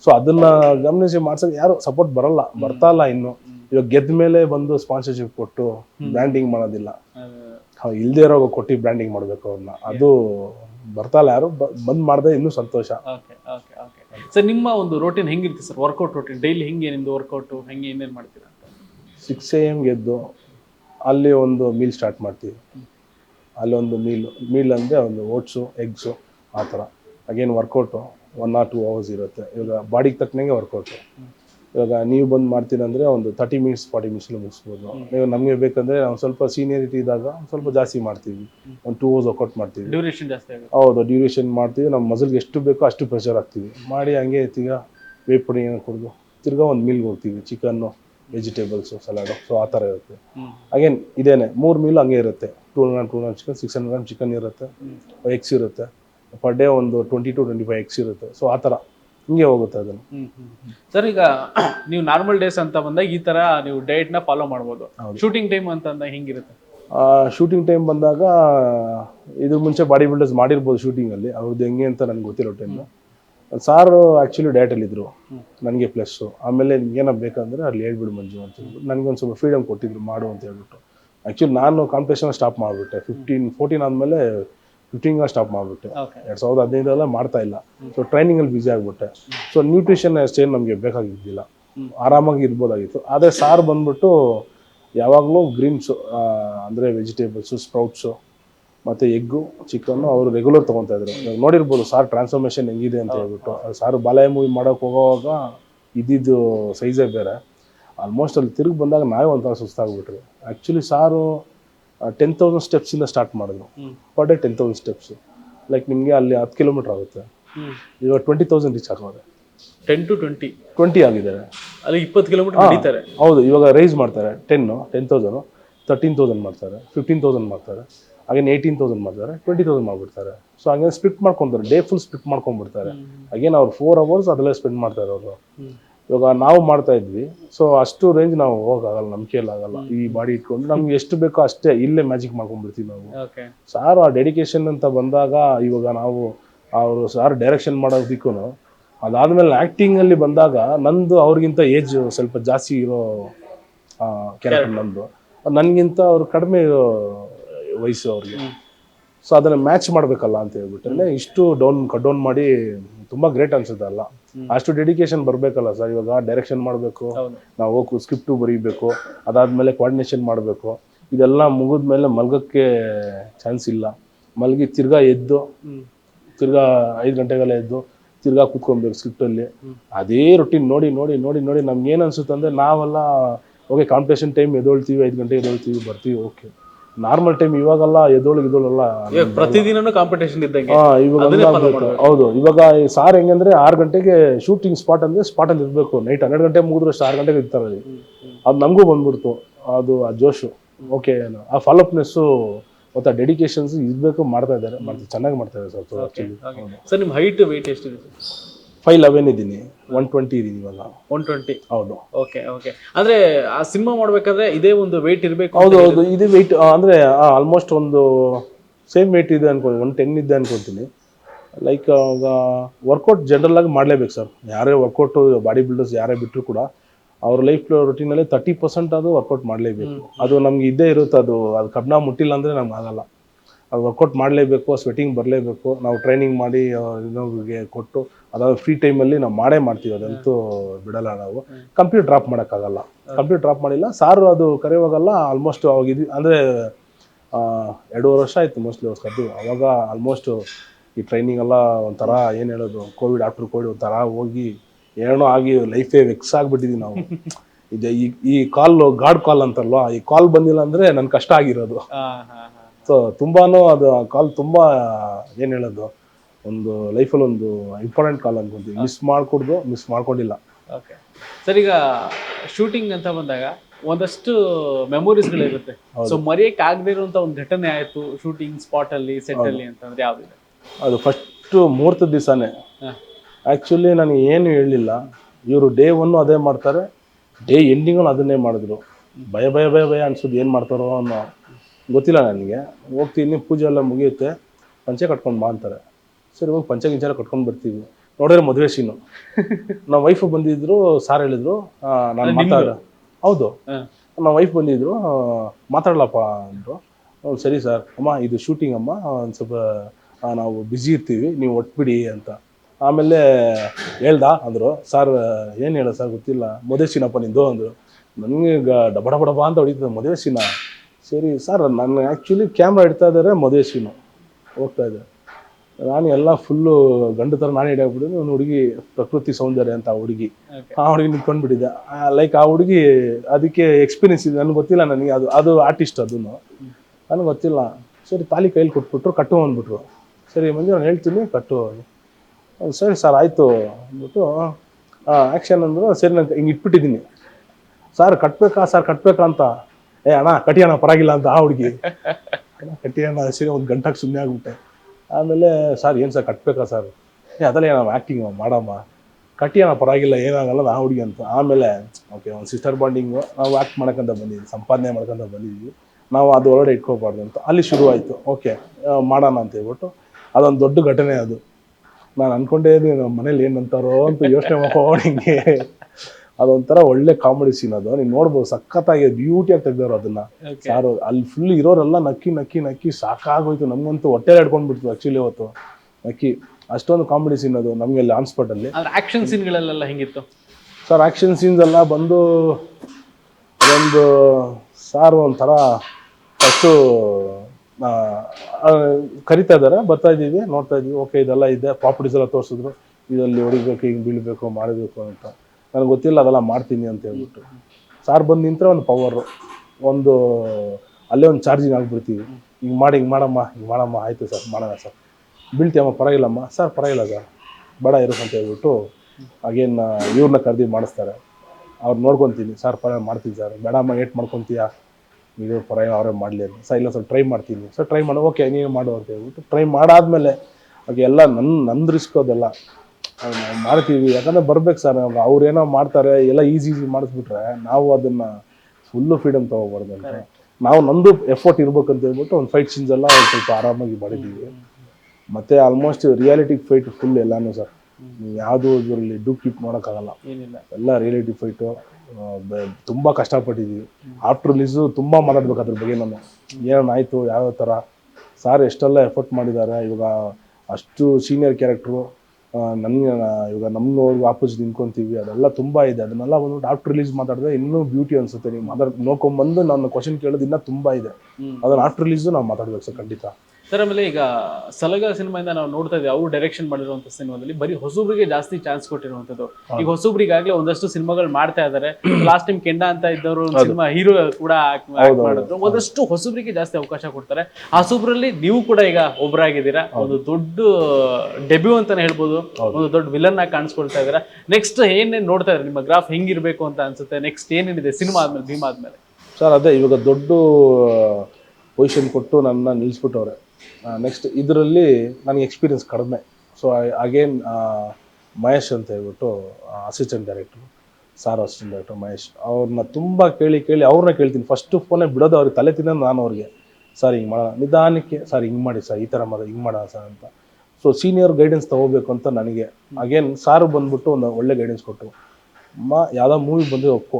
ಸೊ ಅದನ್ನ ಗಮನಿಸಿ ಮಾಡ್ಸೋಕೆ ಯಾರು ಸಪೋರ್ಟ್ ಬರಲ್ಲ, ಬರ್ತಾ ಇಲ್ಲ ಇನ್ನು. ಇವಾಗ ಗೆದ್ದ ಮೇಲೆ ಬಂದು ಸ್ಪಾನ್ಸರ್ಶಿಪ್ ಕೊಟ್ಟು ಬ್ರ್ಯಾಂಡಿಂಗ್ ಮಾಡೋದಿಲ್ಲ. ಇಲ್ದೇ ಇರೋ ಕೊಟ್ಟು ಬ್ರ್ಯಾಂಡಿಂಗ್ ಮಾಡ್ಬೇಕು ಅವ್ರನ್ನ. ಅದು ಬರ್ತಾ ಇಲ್ಲ ಯಾರು ಬಂದ್ ಮಾಡದೆ ಇನ್ನೂ ಸಂತೋಷ. ಓಕೆ ಓಕೆ ಓಕೆ ಸರ್ ನಿಮ್ಮ ಒಂದು ರೋಟೀನ್ ಹೆಂಗಿರುತ್ತೆ ಸರ್ ವರ್ಕೌಟ್ ರೋಟೀನ್ ಡೈಲಿ ಹೆಂಗೆ ನಿಮ್ದು ವರ್ಕೌಟ್ ಹೆಂಗೆ ಏನೇನು ಮಾಡ್ತೀರಾ? ಅಂತ ಸಿಕ್ಸ್ ಎ ಎಂ ಗೆದ್ದು ಅಲ್ಲಿ ಒಂದು ಮೀಲ್ ಸ್ಟಾರ್ಟ್ ಮಾಡ್ತೀವಿ. ಅಲ್ಲಿ ಒಂದು ಮೀಲ್ ಮೀಲ್ ಅಂದರೆ ಒಂದು ಓಟ್ಸು ಎಗ್ಸು ಆ ಥರ. Again workout one or two hours ಇರುತ್ತೆ. ಇವಾಗ ಬಾಡಿಗೆ ತಕ್ಕನಂಗೆ ವರ್ಕೌಟು ಇವಾಗ ನೀವು ಬಂದು ಮಾಡ್ತೀರಂದ್ರೆ ಒಂದು ತರ್ಟಿ ಮಿನಿಟ್ಸ್ ಫಾರ್ಟಿ ಮಿನಿಟ್ಸಲ್ಲಿ ಮುಗಿಸ್ಬೋದು. ನೀವು ನಮಗೆ ಬೇಕಂದರೆ ನಾವು ಸ್ವಲ್ಪ ಸೀನಿಯರಿಟಿ ಇದ್ದಾಗ ಒಂದ್ ಸ್ವಲ್ಪ ಜಾಸ್ತಿ ಮಾಡ್ತೀವಿ. ಒಂದು ಟೂ ಅವರ್ಸ್ ವರ್ಕೌಟ್ ಮಾಡ್ತೀವಿ. ಡ್ಯೂರೇಷನ್ ಜಾಸ್ತಿ ಆಗುತ್ತೆ. ಹೌದು ಡ್ಯೂರೇಷನ್ ಮಾಡ್ತೀವಿ. ನಮ್ಮ ಮಸಲ್ಗೆ ಎಷ್ಟು ಬೇಕೋ ಅಷ್ಟು ಪ್ರೆಷರ್ ಹಾಕ್ತೀವಿ. ಮಾಡಿ ಹಂಗೆ ತಿರ್ಗಾ ವೇ ಪುಡಿ ಏನೋ ಕುಡಿದು ತಿರ್ಗಾ ಒಂದು ಮೀಲ್ಗೆ ಹೋಗ್ತೀವಿ. ಚಿಕನ್ನು ವೆಜಿಟೇಬಲ್ಸು ಸಲಾಡು ಸೊ ಆ ಥರ ಇರುತ್ತೆ. ಅಗೇನ್ ಇದೇನೆ ಮೂರು ಮೀಲ್ ಹಂಗೆ ಇರುತ್ತೆ. Two hundred two hundred chicken six hundred gram chicken ಇರುತ್ತೆ. ಎಗ್ಸ್ ಇರುತ್ತೆ. ಪರ್ ಡೇ ಒಂದು twenty to twenty five eggs ಇರುತ್ತೆ. ಸೊ ಆ ಥರ ಹಿಂಗೆ ಹೋಗುತ್ತೆ ಅದನ್ನು. ಸರ್ ಈಗ ನೀವು ನಾರ್ಮಲ್ ಡೇಸ್ ಅಂತ ಬಂದಾಗ ಈ ತರ ನೀವು ಡಯಟ್ನ ಫಾಲೋ ಮಾಡ್ಬೋದು. ಶೂಟಿಂಗ್ ಟೈಮ್ ಅಂತ ಅಂದಾಗ ಹೆಂಗಿರುತ್ತೆ? ಶೂಟಿಂಗ್ ಟೈಮ್ ಬಂದಾಗ ಇದ್ರ ಮುಂಚೆ ಬಾಡಿ ಬಿಲ್ಡರ್ಸ್ ಮಾಡಿರ್ಬೋದು ಶೂಟಿಂಗಲ್ಲಿ ಅವ್ರದ್ದು ಹೆಂಗೆ ಅಂತ ನನಗೆ ಗೊತ್ತಿರೋ ಟೈಮ್ ಸಾರು ಆ್ಯಕ್ಚುಲಿ ಅಲ್ಲಿ ಇದ್ರು. ನನಗೆ ಪ್ಲಸ್ಸು ಆಮೇಲೆ ಏನೋ ಬೇಕಂದ್ರೆ ಅಲ್ಲಿ ಹೇಳ್ಬಿಡು ಮಂಜು ಅಂತ ಹೇಳ್ಬಿಟ್ಟು. ಒಂದು ಸ್ವಲ್ಪ ಫ್ರೀಡಮ್ ಕೊಟ್ಟಿದ್ರು ಮಾಡು ಅಂತ ಹೇಳ್ಬಿಟ್ಟು. ಆ್ಯಕ್ಚುಲಿ ನಾನು ಕಾಂಪಿಟೇಷನ್ ಸ್ಟಾಪ್ ಮಾಡಿಬಿಟ್ಟೆ. ಫಿಫ್ಟೀನ್ ಫೋರ್ಟೀನ್ ಆದಮೇಲೆ ಫಿಫ್ಟೀನ್ ಸ್ಟಾಪ್ ಮಾಡಿಬಿಟ್ಟೆ. ಎರಡ್ ಸಾವಿರದ ಹದಿನೈದಲ್ಲ ಮಾಡ್ತಾ ಇಲ್ಲ. ಸೊ ಟ್ರೈನಿಂಗಲ್ಲಿ ಬ್ಯುಸಿ ಆಗಿಬಿಟ್ಟೆ. ಸೊ ನ್ಯೂಟ್ರಿಷನ್ ಅಷ್ಟೇನು ನಮಗೆ ಬೇಕಾಗಿದ್ದಿಲ್ಲ. ಆರಾಮಾಗಿ ಇರ್ಬೋದಾಗಿತ್ತು. ಆದರೆ ಸಾರು ಬಂದ್ಬಿಟ್ಟು ಯಾವಾಗಲೂ ಗ್ರೀನ್ಸು ಅಂದರೆ ವೆಜಿಟೇಬಲ್ಸು ಸ್ಪ್ರೌಟ್ಸು ಮತ್ತು ಎಗ್ಗು ಚಿಕನ್ನು ಅವರು ರೆಗ್ಯುಲರ್ ತೊಗೊತಾ ಇದ್ರು. ನೋಡಿರ್ಬೋದು ಸಾರ್ ಟ್ರಾನ್ಸ್ಫಾರ್ಮೇಷನ್ ಹೆಂಗಿದೆ ಅಂತ ಹೇಳ್ಬಿಟ್ಟು. ಸಾರು ಬಾಲಯ ಮೂವಿ ಮಾಡೋಕೆ ಹೋಗೋವಾಗ ಇದ್ದಿದ್ದು ಸೈಜೇ ಬೇರೆ. ಆಲ್ಮೋಸ್ಟ್ ಅಲ್ಲಿ ತಿರುಗಿ ಬಂದಾಗ ನಾವೇ ಒಂಥರ ಸುಸ್ತಾಗ್ಬಿಟ್ರಿ ಆ್ಯಕ್ಚುಲಿ ಸಾರು ಟೆನ್ ತೌಸಂಡ್ ಸ್ಟೆಪ್ಸಿಂದ ಸ್ಟಾರ್ಟ್ ಮಾಡಿದ್ರು. Per day ten thousand steps like ನಿಮಗೆ ಅಲ್ಲಿ ಹತ್ತು ಕಿಲೋಮೀಟರ್ ಆಗುತ್ತೆ. ಈಗ ಇವಾಗ ಟ್ವೆಂಟಿ ತೌಸಂಡ್ ರೀಚ್ ಆಗೋದೆ. ಟೆನ್ ಟು ಟ್ವೆಂಟಿ ಟ್ವೆಂಟಿ ಆಗಿದ್ದಾರೆ ಅಲ್ಲಿ ಇಪ್ಪತ್ತು ಕಿಲೋಮೀಟರ್ ನಡೀತಾರೆ. ಹೌದು ಇವಾಗ ರೈಸ್ ಮಾಡ್ತಾರೆ. Ten ten thousand thirteen thousand ಮಾಡ್ತಾರೆ. ಫಿಫ್ಟೀನ್ ತೌಸಂಡ್ ಮಾಡ್ತಾರೆ. ಅಗೇನ್ ಏಯ್ಟೀನ್ ತೌಸಂಡ್ ಮಾಡ್ತಾರೆ. ಟ್ವೆಂಟಿ ತೌಸಂಡ್ ಮಾಡ್ಬಿಡ್ತಾರೆ. ಸೊ ಹಂಗೆ ಸ್ಪಿಟ್ ಮಾಡ್ಕೊಂತಾರೆ. ಡೇ ಫುಲ್ ಸ್ಪಿಟ್ ಮಾಡ್ಕೊಂಡ್ಬಿಡ್ತಾರೆ. ಅಗೇನ್ ಅವ್ರು ಫೋರ್ ಅವರ್ಸ್ ಅದರಲ್ಲೇ ಸ್ಪೆಂಡ್ ಮಾಡ್ತಾರೆ ಅವರು. ಇವಾಗ ನಾವು ಮಾಡ್ತಾ ಇದ್ವಿ. ಸೊ ಅಷ್ಟು ರೇಂಜ್ ನಾವು ಹೋಗಕ್ಕಾಗಲ್ಲ ನಂಬಿಕೆಯಲ್ಲಿ ಆಗಲ್ಲ ಈ ಬಾಡಿ ಇಟ್ಕೊಂಡು ನಮ್ಗೆ ಎಷ್ಟು ಬೇಕೋ ಅಷ್ಟೇ ಇಲ್ಲೇ ಮ್ಯಾಜಿಕ್ ಮಾಡ್ಕೊಂಡ್ಬಿಡ್ತೀವಿ ನಾವು. ಸಾರು ಆ ಡೆಡಿಕೇಶನ್ ಅಂತ ಬಂದಾಗ ಇವಾಗ ನಾವು ಅವರು ಸಾರ್ ಡೈರೆಕ್ಷನ್ ಮಾಡೋದಿಕ್ಕೂ ಅದಾದ್ಮೇಲೆ ಆ್ಯಕ್ಟಿಂಗ್ ಅಲ್ಲಿ ಬಂದಾಗ ನಂದು ಅವ್ರಿಗಿಂತ ಏಜ್ ಸ್ವಲ್ಪ ಜಾಸ್ತಿ ಇರೋ ಕ್ಯಾರೆಕ್ಟರ್ ನಂದು. ನನಗಿಂತ ಅವ್ರು ಕಡಿಮೆ ಇರೋ ವಯಸ್ಸು ಅವ್ರಿಗೆ. ಸೊ ಅದನ್ನ ಮ್ಯಾಚ್ ಮಾಡಬೇಕಲ್ಲ ಅಂತ ಹೇಳ್ಬಿಟ್ರೆ ಇಷ್ಟು ಡೌನ್ ಕಟ್ ಡೌನ್ ಮಾಡಿ ತುಂಬಾ ಗ್ರೇಟ್ ಅನ್ಸುತ್ತೆ ಅಲ್ಲ. ಅಷ್ಟು ಡೆಡಿಕೇಶನ್ ಬರಬೇಕಲ್ಲ ಸರ್ ಇವಾಗ ಡೈರೆಕ್ಷನ್ ಮಾಡಬೇಕು ನಾವು ಹೋಗಿ ಸ್ಕ್ರಿಪ್ಟು ಬರೀಬೇಕು ಅದಾದಮೇಲೆ ಕೋಆರ್ಡಿನೇಷನ್ ಮಾಡಬೇಕು. ಇದೆಲ್ಲ ಮುಗಿದ್ಮೇಲೆ ಮಲ್ಗಕ್ಕೆ ಚಾನ್ಸ್ ಇಲ್ಲ. ಮಲಗಿ ತಿರ್ಗಾ ಎದ್ದು ತಿರ್ಗಾ ಐದು ಗಂಟೆಗೆಲ್ಲ ಎದ್ದು ತಿರ್ಗಾ ಕೂತ್ಕೊಬೇಕು ಸ್ಕ್ರಿಪ್ಟಲ್ಲಿ. ಅದೇ ರೊಟೀನ್ ನೋಡಿ ನೋಡಿ ನೋಡಿ ನೋಡಿ ನಮ್ಗೆ ಏನು ಅನ್ಸುತ್ತೆ ಅಂದರೆ ನಾವೆಲ್ಲ ಓಕೆ ಕಾಂಪಿಟೇಷನ್ ಟೈಮ್ ಎದ್ದೊಳ್ತೀವಿ ಐದು ಗಂಟೆಗೆ ಎದ್ದೊಳ್ತೀವಿ ಬರ್ತೀವಿ ಓಕೆ ನಾರ್ಮಲ್ ಟೈಮ್ ಇವಾಗೆಲ್ಲ ಎದ್ದೋಳು ಎದೋಳೆಲ್ಲ ಪ್ರತಿದಿನ ಪ್ರತಿದಿನನೂ ಕಾಂಪಿಟೇಷನ್ ಇದ್ದಂಗೆ. ಹಾ ಇವಾಗ ಹೌದು. ಇವಾಗ ಸಾರ್ ಹೆಂಗಂದ್ರೆ ಆರು ಗಂಟೆಗೆ ಶೂಟಿಂಗ್ ಸ್ಪಾಟ್ ಅಂದ್ರೆ ಸ್ಪಾಟ್ ಅಲ್ಲಿ ಇರಬೇಕು. ನೈಟ್ ಹನ್ನೆರಡು ಗಂಟೆ ಮುಗಿದ್ರೆ ಆರು ಗಂಟೆಗೆ ಇರ್ತಾರೆ ಅಲ್ಲಿ. ಅದು ನಮಗೂ ಬಂದ್ಬಿಡ್ತು. ಅದು ಆ ಜೋಶು. ಓಕೆ ಆ ಫಾಲೋಅಪ್ನೆಸ್ಸು ಮತ್ತು ಡೆಡಿಕೇಶನ್ಸ್ ಇರಬೇಕು ಮಾಡ್ತಾ ಇದ್ದಾರೆ. ಮಾಡ್ತಾರೆ ಚೆನ್ನಾಗಿ ಮಾಡ್ತಾ ಇದ್ದಾರೆ ಸರ್ ಸರ್ ನಿಮ್ಮ ಹೈಟ್ ವೆಯ್ಟ್ ಎಷ್ಟಿದೆ? ಫೈವ್ ಲೆವೆನ್ ಇದ್ದೀನಿ. ಒನ್ ಟ್ವೆಂಟಿ ಇದೀನಿ ಇವಾಗ. ಒನ್ ಟ್ವೆಂಟಿ ಹೌದು. ಓಕೆ ಓಕೆ ಅಂದ್ರೆ ಆ ಸಿನಿಮಾ ಮಾಡ್ಬೇಕಾದ್ರೆ ಇದೇ ಒಂದು ವೆಯ್ಟ್ ಇರಬೇಕು ಹೌದು ಹೌದು. ಇದು ವೆಯ್ಟ್ ಅಂದರೆ ಆಲ್ಮೋಸ್ಟ್ ಒಂದು ಸೇಮ್ ವೆಯ್ಟ್ ಇದೆ ಅನ್ಕೊಂಡು ಒನ್ ಟೆನ್ ಇದೆ ಅನ್ಕೊತೀನಿ ಲೈಕ್ ವರ್ಕೌಟ್ ಜನರಲ್ ಆಗಿ ಮಾಡಲೇಬೇಕು ಸರ್ ಯಾರೇ ವರ್ಕೌಟು ಬಾಡಿ ಬಿಲ್ಡರ್ಸ್ ಯಾರೇ ಬಿಟ್ಟರು ಕೂಡ ಅವ್ರ ಲೈಫ್ ರೊಟೀನಲ್ಲಿ ತರ್ಟಿ ಪರ್ಸೆಂಟ್ ಅದು ವರ್ಕೌಟ್ ಮಾಡಲೇಬೇಕು. ಅದು ನಮ್ಗೆ ಇದ್ದೇ ಇರುತ್ತೆ. ಅದು ಅದು ಕಬ್ಣ ಮುಟ್ಟಿಲ್ಲ ಅಂದರೆ ನಮ್ಗೆ ಆಗಲ್ಲ. ಅದು ವರ್ಕೌಟ್ ಮಾಡಲೇಬೇಕು ಸ್ವೆಟಿಂಗ್ ಬರಲೇಬೇಕು. ನಾವು ಟ್ರೈನಿಂಗ್ ಮಾಡಿ ಇನ್ನೊಬ್ಬರಿಗೆ ಇನ್ನೊಬ್ರಿಗೆ ಕೊಟ್ಟು ಅದಾದ ಫ್ರೀ ಟೈಮಲ್ಲಿ ನಾವು ಮಾಡೇ ಮಾಡ್ತೀವಿ ಅದಂತೂ ಬಿಡಲ್ಲ ನಾವು. ಕಂಪ್ಯೂಟರ್ ಡ್ರಾಪ್ ಮಾಡೋಕ್ಕಾಗಲ್ಲ. ಕಂಪ್ಯೂಟರ್ ಡ್ರಾಪ್ ಮಾಡಿಲ್ಲ ಸಾರು ಅದು ಕರೆಯುವಾಗಲ್ಲ ಆಲ್ಮೋಸ್ಟ್ ಅವಾಗ ಇದು ಅಂದರೆ ಎರಡೂವರೆ ವರ್ಷ ಆಯಿತು ಮೋಸ್ಟ್ಲಿ ಅವ್ರು ಕದ್ದು ಅವಾಗ ಆಲ್ಮೋಸ್ಟ್ ಈ ಟ್ರೈನಿಂಗ್ ಎಲ್ಲ ಒಂಥರ ಏನು ಹೇಳೋದು ಕೋವಿಡ್ ಆಫ್ಟರ್ ಕೋವಿಡ್ ಒಂಥರ ಹೋಗಿ ಏನೋ ಆಗಿ ಲೈಫೇ ವೆಕ್ಸ್ ಆಗಿಬಿಟ್ಟಿದ್ವಿ ನಾವು. ಇದು ಈ ಈ ಕಾಲ್ ಗಾಡ್ ಕಾಲ್ ಅಂತಲ್ವಾ ಈ ಕಾಲ್ ಬಂದಿಲ್ಲ ಅಂದರೆ ನನ್ನ ಕಷ್ಟ ಆಗಿರೋದು. ಸೊ ತುಂಬಾ ಅದು ಕಾಲ್ ತುಂಬಾ ಏನು ಹೇಳೋದು ಒಂದು ಲೈಫಲ್ಲಿ ಒಂದು ಇಂಪಾರ್ಟೆಂಟ್ ಕಾಲ್ ಅನ್ಕೊಂತೀವಿ. ಮಿಸ್ ಮಾಡಿಕೊಡ್ದು ಮಿಸ್ ಮಾಡ್ಕೊಂಡಿಲ್ಲ. ಓಕೆ ಸರ್ ಈಗ ಶೂಟಿಂಗ್ ಅಂತ ಬಂದಾಗ ಒಂದಷ್ಟು ಮೆಮೊರೀಸ್ಗಳಿರುತ್ತೆ ಸೊ ಮರೆಯಕ್ಕೆ ಆಗದೆ ಇರುವಂತ ಒಂದು ಘಟನೆ ಆಯ್ತು ಶೂಟಿಂಗ್ ಸ್ಪಾಟ್ ಅಲ್ಲಿ ಸೆಟ್ ಅಲ್ಲಿ ಅಂತಂದ್ರೆ ಯಾವ್ದಿದೆ? ಅದು ಫಸ್ಟು ಮುಹೂರ್ತದ ದಿವಸನೇ. ಆ್ಯಕ್ಚುಲಿ ನನಗೆ ಏನು ಹೇಳಲಿಲ್ಲ. ಇವರು ಡೇ ಒನ್ನು ಅದೇ ಮಾಡ್ತಾರೆ. ಡೇ ಎಂಡಿಂಗು ಅದನ್ನೇ ಮಾಡಿದ್ರು. ಭಯ ಭಯ ಭಯ ಭಯ ಅನ್ಸೋದು ಏನು ಮಾಡ್ತಾರೋ ಅನ್ನೋ ಗೊತ್ತಿಲ್ಲ ನನಗೆ. ಹೋಗ್ತೀನಿ ಪೂಜೆ ಎಲ್ಲ ಮುಗಿಯುತ್ತೆ. ಪಂಚೆ ಕಟ್ಕೊಂಡು ಬಾ ಅಂತಾರೆ. ಸರಿ ಹೋಗಿ ಪಂಚ ಗಿಂಚಾರ ಕಟ್ಕೊಂಡು ಬರ್ತೀವಿ. ನೋಡಿದ್ರೆ ಮದುವೆ ಸೀನು ನಮ್ಮ ವೈಫ್ ಬಂದಿದ್ರು ಸಾರ್ ಹೇಳಿದ್ರು ನಾನು ಮಾತಾಡ ಹೌದು. ನಮ್ಮ ವೈಫ್ ಬಂದಿದ್ರು ಮಾತಾಡಲಪ್ಪ ಅಂದರು. ಸರಿ ಸರ್ ಅಮ್ಮ ಇದು ಶೂಟಿಂಗ್ ಅಮ್ಮ. ಒಂದು ಸ್ವಲ್ಪ ನಾವು ಬ್ಯುಸಿ ಇರ್ತೀವಿ. ನೀವು ಒಟ್ಬಿಡಿ ಅಂತ. ಆಮೇಲೆ ಹೇಳ್ದ ಅಂದರು. ಸರ್ ಏನು ಹೇಳ ಸರ್ ಗೊತ್ತಿಲ್ಲ. ಮದುವೆ ಸೀನಪ್ಪ ನಿಂದು? ಅಂದರು. ನನಗೆ ಡಬ ಡಬ ಡಬ ಅಂತ ಹೊಡಿತದೆ ಮದುವೆ ಸೀನ ಸರಿ ಸರ್ ನಾನು ಆ್ಯಕ್ಚುಲಿ ಕ್ಯಾಮ್ರಾ ಇಡ್ತಾ ಇದ್ದಾರೆ ಮದುವೆ ಸೀನು ಹೋಗ್ತಾ ಇದೆ. ನಾನು ಎಲ್ಲ ಫುಲ್ಲು ಗಂಡು ಥರ ನಾನೇ ಹಿಡಿಯಾಗ್ಬಿಟ್ಟು ಒಂದು ಹುಡುಗಿ ಪ್ರಕೃತಿ ಸೌಂದರ್ಯ ಅಂತ ಆ ಹುಡುಗಿ. ಆ ಹುಡುಗಿ ನಿಂತ್ಕೊಂಡ್ಬಿಟ್ಟಿದ್ದೆ. ಲೈಕ್ ಆ ಹುಡುಗಿ ಅದಕ್ಕೆ ಎಕ್ಸ್ಪೀರಿಯನ್ಸ್ ಇದೆ. ನನಗೆ ಗೊತ್ತಿಲ್ಲ ನನಗೆ ಅದು ಅದು ಆರ್ಟಿಸ್ಟ್ ಅದನ್ನು ನನಗೆ ಗೊತ್ತಿಲ್ಲ. ಸರಿ ತಾಲಿ ಕೈಲಿ ಕೊಟ್ಬಿಟ್ರು ಕಟ್ಟು ಅಂದ್ಬಿಟ್ರು. ಸರಿ ಮಂಜು ನಾನು ಹೇಳ್ತೀನಿ ಕಟ್ಟು. ಸರಿ ಸರ್ ಆಯಿತು ಅಂದ್ಬಿಟ್ಟು ಆ್ಯಕ್ಷನ್ ಅಂದರು ಸರಿ ನಾನು ಹಿಂಗೆ ಇಟ್ಬಿಟ್ಟಿದ್ದೀನಿ. ಸರ್ ಕಟ್ಬೇಕಾ? ಸರ್ ಕಟ್ಬೇಕಾ ಅಂತ. ಏ ಅಣ್ಣ ಕಟ್ಟಿಯಣ್ಣ ಪರವಾಗಿಲ್ಲ ಅಂತ ಆ ಹುಡುಗಿ. ಅಣ್ಣ ಕಟ್ಟಿ ಅಣ್ಣ ಸರಿ ಒಂದು ಗಂಟೆಗೆ ಸುಮ್ಮನೆ ಆಗ್ಬಿಟ್ಟೆ. ಆಮೇಲೆ, ಸರ್, ಏನು ಸರ್ ಕಟ್ಟಬೇಕಾ ಸರ್? ಏ, ಅದಲ್ಲ ನಾವು ಆ್ಯಕ್ಟಿಂಗ್ ಮಾಡಮ್ಮ. ಕಟ್ಟಿ ಅಣ್ಣ, ಪರವಾಗಿಲ್ಲ, ಏನಾಗಲ್ಲ, ನಾ ಹುಡುಗಿ ಅಂತ. ಆಮೇಲೆ, ಓಕೆ, ಒಂದು ಸಿಸ್ಟರ್ ಬಾಂಡಿಂಗು ನಾವು ಆ್ಯಕ್ಟ್ ಮಾಡ್ಕೊಂತ ಬಂದಿದ್ವಿ, ಸಂಪಾದನೆ ಮಾಡ್ಕೊಂತ ಬಂದಿದ್ವಿ. ನಾವು ಅದು ಒಳಗಡೆ ಇಟ್ಕೋಬಾರ್ದು ಅಂತ. ಅಲ್ಲಿ ಶುರುವಾಯಿತು. ಓಕೆ ಮಾಡೋಣ ಅಂತ ಹೇಳ್ಬಿಟ್ಟು. ಅದೊಂದು ದೊಡ್ಡ ಘಟನೆ ಅದು. ನಾನು ಅಂದ್ಕೊಂಡೇ ನಮ್ಮ ಮನೇಲಿ ಏನು ಅಂತಾರೋ ಅಂತ ಯೋಚನೆ ಮಾಡ್ಕೊಂಡು ಹಿಂಗೆ. ಅದೊಂಥರ ಒಳ್ಳೆ ಕಾಮಿಡಿ ಸೀನ್ ಅದು. ನೀವು ನೋಡ್ಬೋದು ಸಖತ್ತಾಗಿ ಬ್ಯೂಟಿಯಾಗಿ ತೆಗ್ದವ್ರು ಅದನ್ನ. ಯಾರು ಅಲ್ಲಿ ಫುಲ್ ಇರೋರೆಲ್ಲ ನಕ್ಕಿ ನಕ್ಕಿ ನಕ್ಕಿ ಸಾಕಾಗೋಯ್ತು. ನಮ್ಗಂತೂ ಹೊಟ್ಟೆ ಹಿಡ್ಕೊಂಡ್ಬಿಡ್ತು ಆಕ್ಚುಲಿ ಅವತ್ತು ನಕ್ಕಿ. ಅಷ್ಟೊಂದು ಕಾಮಿಡಿ ಸೀನ್ ಅದು ನಮಗೆ ಅಲ್ಲಿ ಆನ್ ಸ್ಪಾಟಲ್ಲಿ ಅಂದ್ರೆ ಆಕ್ಷನ್ ಸೀನ್ಗಳೆಲ್ಲ ಹೆಂಗಿತ್ತು? ಸರ್ ಆಕ್ಷನ್ ಸೀನ್ಸ್ ಎಲ್ಲ ಬಂದು ಒಂದು ಸಾರ್ ಒಂಥರ ಫಸ್ಟು ಕರಿತಾ ಇದ್ದಾರೆ. ಬರ್ತಾ ಇದ್ದೀವಿ ನೋಡ್ತಾ ಇದ್ದೀವಿ. ಓಕೆ ಇದೆಲ್ಲ ಇದೆ. ಪ್ರಾಪರ್ಟೀಸ್ ಎಲ್ಲ ತೋರಿಸಿದ್ರು. ಇದರಲ್ಲಿ ಹೊಡಿಬೇಕು ಹಿಂಗೆ ಬೀಳಬೇಕು ಮಾಡಬೇಕು ಅಂತ. ನನಗೆ ಗೊತ್ತಿಲ್ಲ, ಅದೆಲ್ಲ ಮಾಡ್ತೀನಿ ಅಂತ ಹೇಳ್ಬಿಟ್ಟು. ಸಾರ್ ಬಂದು ನಿಂತರೆ ಒಂದು ಪವರು ಒಂದು ಅಲ್ಲೇ ಒಂದು ಚಾರ್ಜಿಂಗ್ ಆಗಿಬಿಡ್ತೀವಿ. ಹಿಂಗೆ ಮಾಡಿ, ಹಿಂಗೆ ಮಾಡಮ್ಮ ಹಿಂಗೆ ಮಾಡಮ್ಮ, ಆಯಿತು ಸರ್, ಮಾಡೋಣ ಸರ್. ಬೀಳ್ತೀಯಮ್ಮ ಪರವಾಗಿಲ್ಲಮ್ಮ. ಸರ್ ಪರವಾಗಿಲ್ಲ ಸರ್. ಬೇಡ, ಇರು ಅಂತ ಹೇಳ್ಬಿಟ್ಟು ಹಾಗೇನು ಇವ್ರನ್ನ ಕರೆದಿ ಮಾಡಿಸ್ತಾರೆ. ಅವ್ರು ನೋಡ್ಕೊತೀನಿ, ಸರ್ ಪರ ಮಾಡ್ತೀನಿ ಸರ್. ಬೇಡಮ್ಮ ಏಟ್ ಮಾಡ್ಕೊತೀಯಾ? ಇದು ಪರ ಅವರೇ ಮಾಡಲಿ ಅಂತ. ಸರ್, ಇಲ್ಲ ಸರ್ ಟ್ರೈ ಮಾಡ್ತೀನಿ. ಸರ್ ಟ್ರೈ ಮಾಡೋ. ಓಕೆ, ನೀವು ಮಾಡು ಅಂತ ಹೇಳ್ಬಿಟ್ಟು ಟ್ರೈ ಮಾಡಾದ್ಮೇಲೆ ಹಾಗೆ ಎಲ್ಲ ನನ್ನ ನಂದು ಮಾಡ್ತೀವಿ. ಯಾಕಂದ್ರೆ ಬರ್ಬೇಕು ಸರ್ ಅವ್ರು ಅವ್ರೇನೋ ಮಾಡ್ತಾರೆ ಎಲ್ಲ ಈಸಿ ಈಸಿ ಮಾಡಿಸ್ಬಿಟ್ರೆ ನಾವು ಅದನ್ನ ಫುಲ್ಲು ಫ್ರೀಡಮ್ ತಗೋಬಾರ್ದು ಅಂತ. ನಾವು ನಂದು ಎಫರ್ಟ್ ಇರ್ಬೇಕು ಅಂತ ಹೇಳ್ಬಿಟ್ಟು ಒಂದು ಫೈಟ್ ಸೀನ್ಸ್ ಎಲ್ಲ ಒಂದು ಸ್ವಲ್ಪ ಆರಾಮಾಗಿ ಮಾಡಿದ್ದೀವಿ. ಮತ್ತೆ ಆಲ್ಮೋಸ್ಟ್ ರಿಯಾಲಿಟಿ ಫೈಟ್ ಫುಲ್ ಎಲ್ಲಾನು ಸರ್. ಯಾವುದು ಇದರಲ್ಲಿ ಡೂ ಕೀಪ್ ಮಾಡೋಕ್ಕಾಗಲ್ಲ. ಎಲ್ಲ ರಿಯಾಲಿಟಿ ಫೈಟು ತುಂಬ ಕಷ್ಟಪಟ್ಟಿದ್ದೀವಿ. ಆಫ್ಟರ್ ರಿಲೀಸು ತುಂಬ ಮಾತಾಡ್ಬೇಕು ಅದ್ರ ಬಗ್ಗೆ ನಾನು. ಏನೇನು ಆಯಿತು ಯಾವ್ಯಾವ ಥರ ಸಾರ್ ಎಷ್ಟೆಲ್ಲ ಎಫರ್ಟ್ ಮಾಡಿದ್ದಾರೆ? ಇವಾಗ ಅಷ್ಟು ಸೀನಿಯರ್ ಕ್ಯಾರೆಕ್ಟ್ರು ನನಗೆ ಇವಾಗ ನಮ್ಮ ಆಪೋಸಿಟ್ ನಿಂತ್ಕೊಂತೀವಿ ಅದೆಲ್ಲ ತುಂಬ ಇದೆ. ಅದನ್ನೆಲ್ಲ ಒಂದು ಆಫ್ಟರ್ ರಿಲೀಸ್ ಮಾತಾಡಿದ್ರೆ ಇನ್ನೂ ಬ್ಯೂಟಿ ಅನ್ಸುತ್ತೆ. ನೀವು ಮಾತಾಡ್ ನೋಡ್ಕೊಂಬಂದು ನಾನು ಕ್ವಶನ್ ಕೇಳೋದು ಇನ್ನೂ ತುಂಬ ಇದೆ. ಅದನ್ನ ಆಫ್ಟರ್ ರಿಲೀಸು ನಾವು ಮಾತಾಡ್ಬೇಕು ಸರ್ ಖಂಡಿತ. ಸರ್ ಆಮೇಲೆ ಈಗ ಸಲಗ ಸಿನಿಮಾಯಿಂದ ನಾವು ನೋಡ್ತಾ ಇದ್ದೀವಿ ಅವರು ಡೈರೆಕ್ಷನ್ ಮಾಡಿರುವಂತ ಸಿನಿಮಾದಲ್ಲಿ ಬರೀ ಹೊಸಬ್ರಿಗೆ ಜಾಸ್ತಿ ಚಾನ್ಸ್ ಕೊಟ್ಟಿರುವಂತದ್ದು ಈಗ ಹೊಸಬ್ರಿಗಾಗ್ಲೇ ಒಂದಷ್ಟು ಸಿನಿಮಾಗಳು ಮಾಡ್ತಾ ಇದ್ದಾರೆ ಲಾಸ್ಟ್ ಟೈಮ್ ಕೆಂಡ ಅಂತ ಇದ್ದವರು ಸಿನಿಮಾ ಹೀರೋ ಕೂಡ ಮಾಡಿದ್ರು. ಒಂದಷ್ಟು ಹೊಸಬ್ರಿಗೆ ಜಾಸ್ತಿ ಅವಕಾಶ ಕೊಡ್ತಾರೆ. ಹೊಸಬ್ರಲ್ಲಿ ನೀವು ಕೂಡ ಈಗ ಒಬ್ಬರಾಗಿದ್ದೀರಾ ಒಂದು ದೊಡ್ಡ ಡೆಬ್ಯೂ ಅಂತಾನೆ ಹೇಳ್ಬೋದು. ಒಂದು ದೊಡ್ಡ ವಿಲನ್ ಆಗಿ ಕಾಣಿಸ್ಕೊಳ್ತಾ ಇದ್ದೀರಾ? ನೆಕ್ಸ್ಟ್ ಏನೇನ್ ನೋಡ್ತಾ ಇದ್ದಾರೆ? ನಿಮ್ಮ ಗ್ರಾಫ್ ಹೆಂಗಿರ್ಬೇಕು ಅಂತ ಅನ್ಸುತ್ತೆ. ನೆಕ್ಸ್ಟ್ ಏನೇನಿದೆ? ಸಿನಿಮಾ ಆದ್ಮೇಲೆ ಭೀಮಾ ಆದ್ಮೇಲೆ. ಸರ್ ಅದೇ ಇವಾಗ ದೊಡ್ಡ ಪೊಸಿಷನ್ ಕೊಟ್ಟು ನನ್ನ ನಿಲ್ಲಿಸ್ಬಿಟ್ಟವ್ರೆ ನೆಕ್ಸ್ಟ್ ಇದರಲ್ಲಿ ನನಗೆ ಎಕ್ಸ್ಪೀರಿಯನ್ಸ್ ಕಡಿಮೆ. ಸೊ ಅಗೇನ್ ಮಹೇಶ್ ಅಂತ ಹೇಳ್ಬಿಟ್ಟು assistant director sir assistant director Mahesh ಅವ್ರನ್ನ ತುಂಬ ಕೇಳಿ ಕೇಳಿ ಅವ್ರನ್ನ ಕೇಳ್ತೀನಿ. ಫಸ್ಟು ಫೋನೇ ಬಿಡೋದು ಅವ್ರಿಗೆ ತಲೆ ತಿನ್ನೋದು ನಾನು ಅವ್ರಿಗೆ. ಸರ್ ಹಿಂಗೆ ಮಾಡೋಣ. ನಿಧಾನಕ್ಕೆ ಸರ್ ಹಿಂಗೆ ಮಾಡಿ ಸರ್ ಈ ಥರ ಮಾಡೋದು ಹಿಂಗೆ ಮಾಡೋಣ ಸರ್ ಅಂತ. ಸೊ ಸೀನಿಯರ್ ಗೈಡೆನ್ಸ್ ತೊಗೋಬೇಕು ಅಂತ ನನಗೆ. ಅಗೇನ್ ಸಾರು ಬಂದ್ಬಿಟ್ಟು ಒಂದು ಒಳ್ಳೆ ಗೈಡೆನ್ಸ್ ಕೊಟ್ಟು ಮಾ ಯಾವುದೋ ಮೂವಿ ಬಂದರೆ ಒಪ್ಪು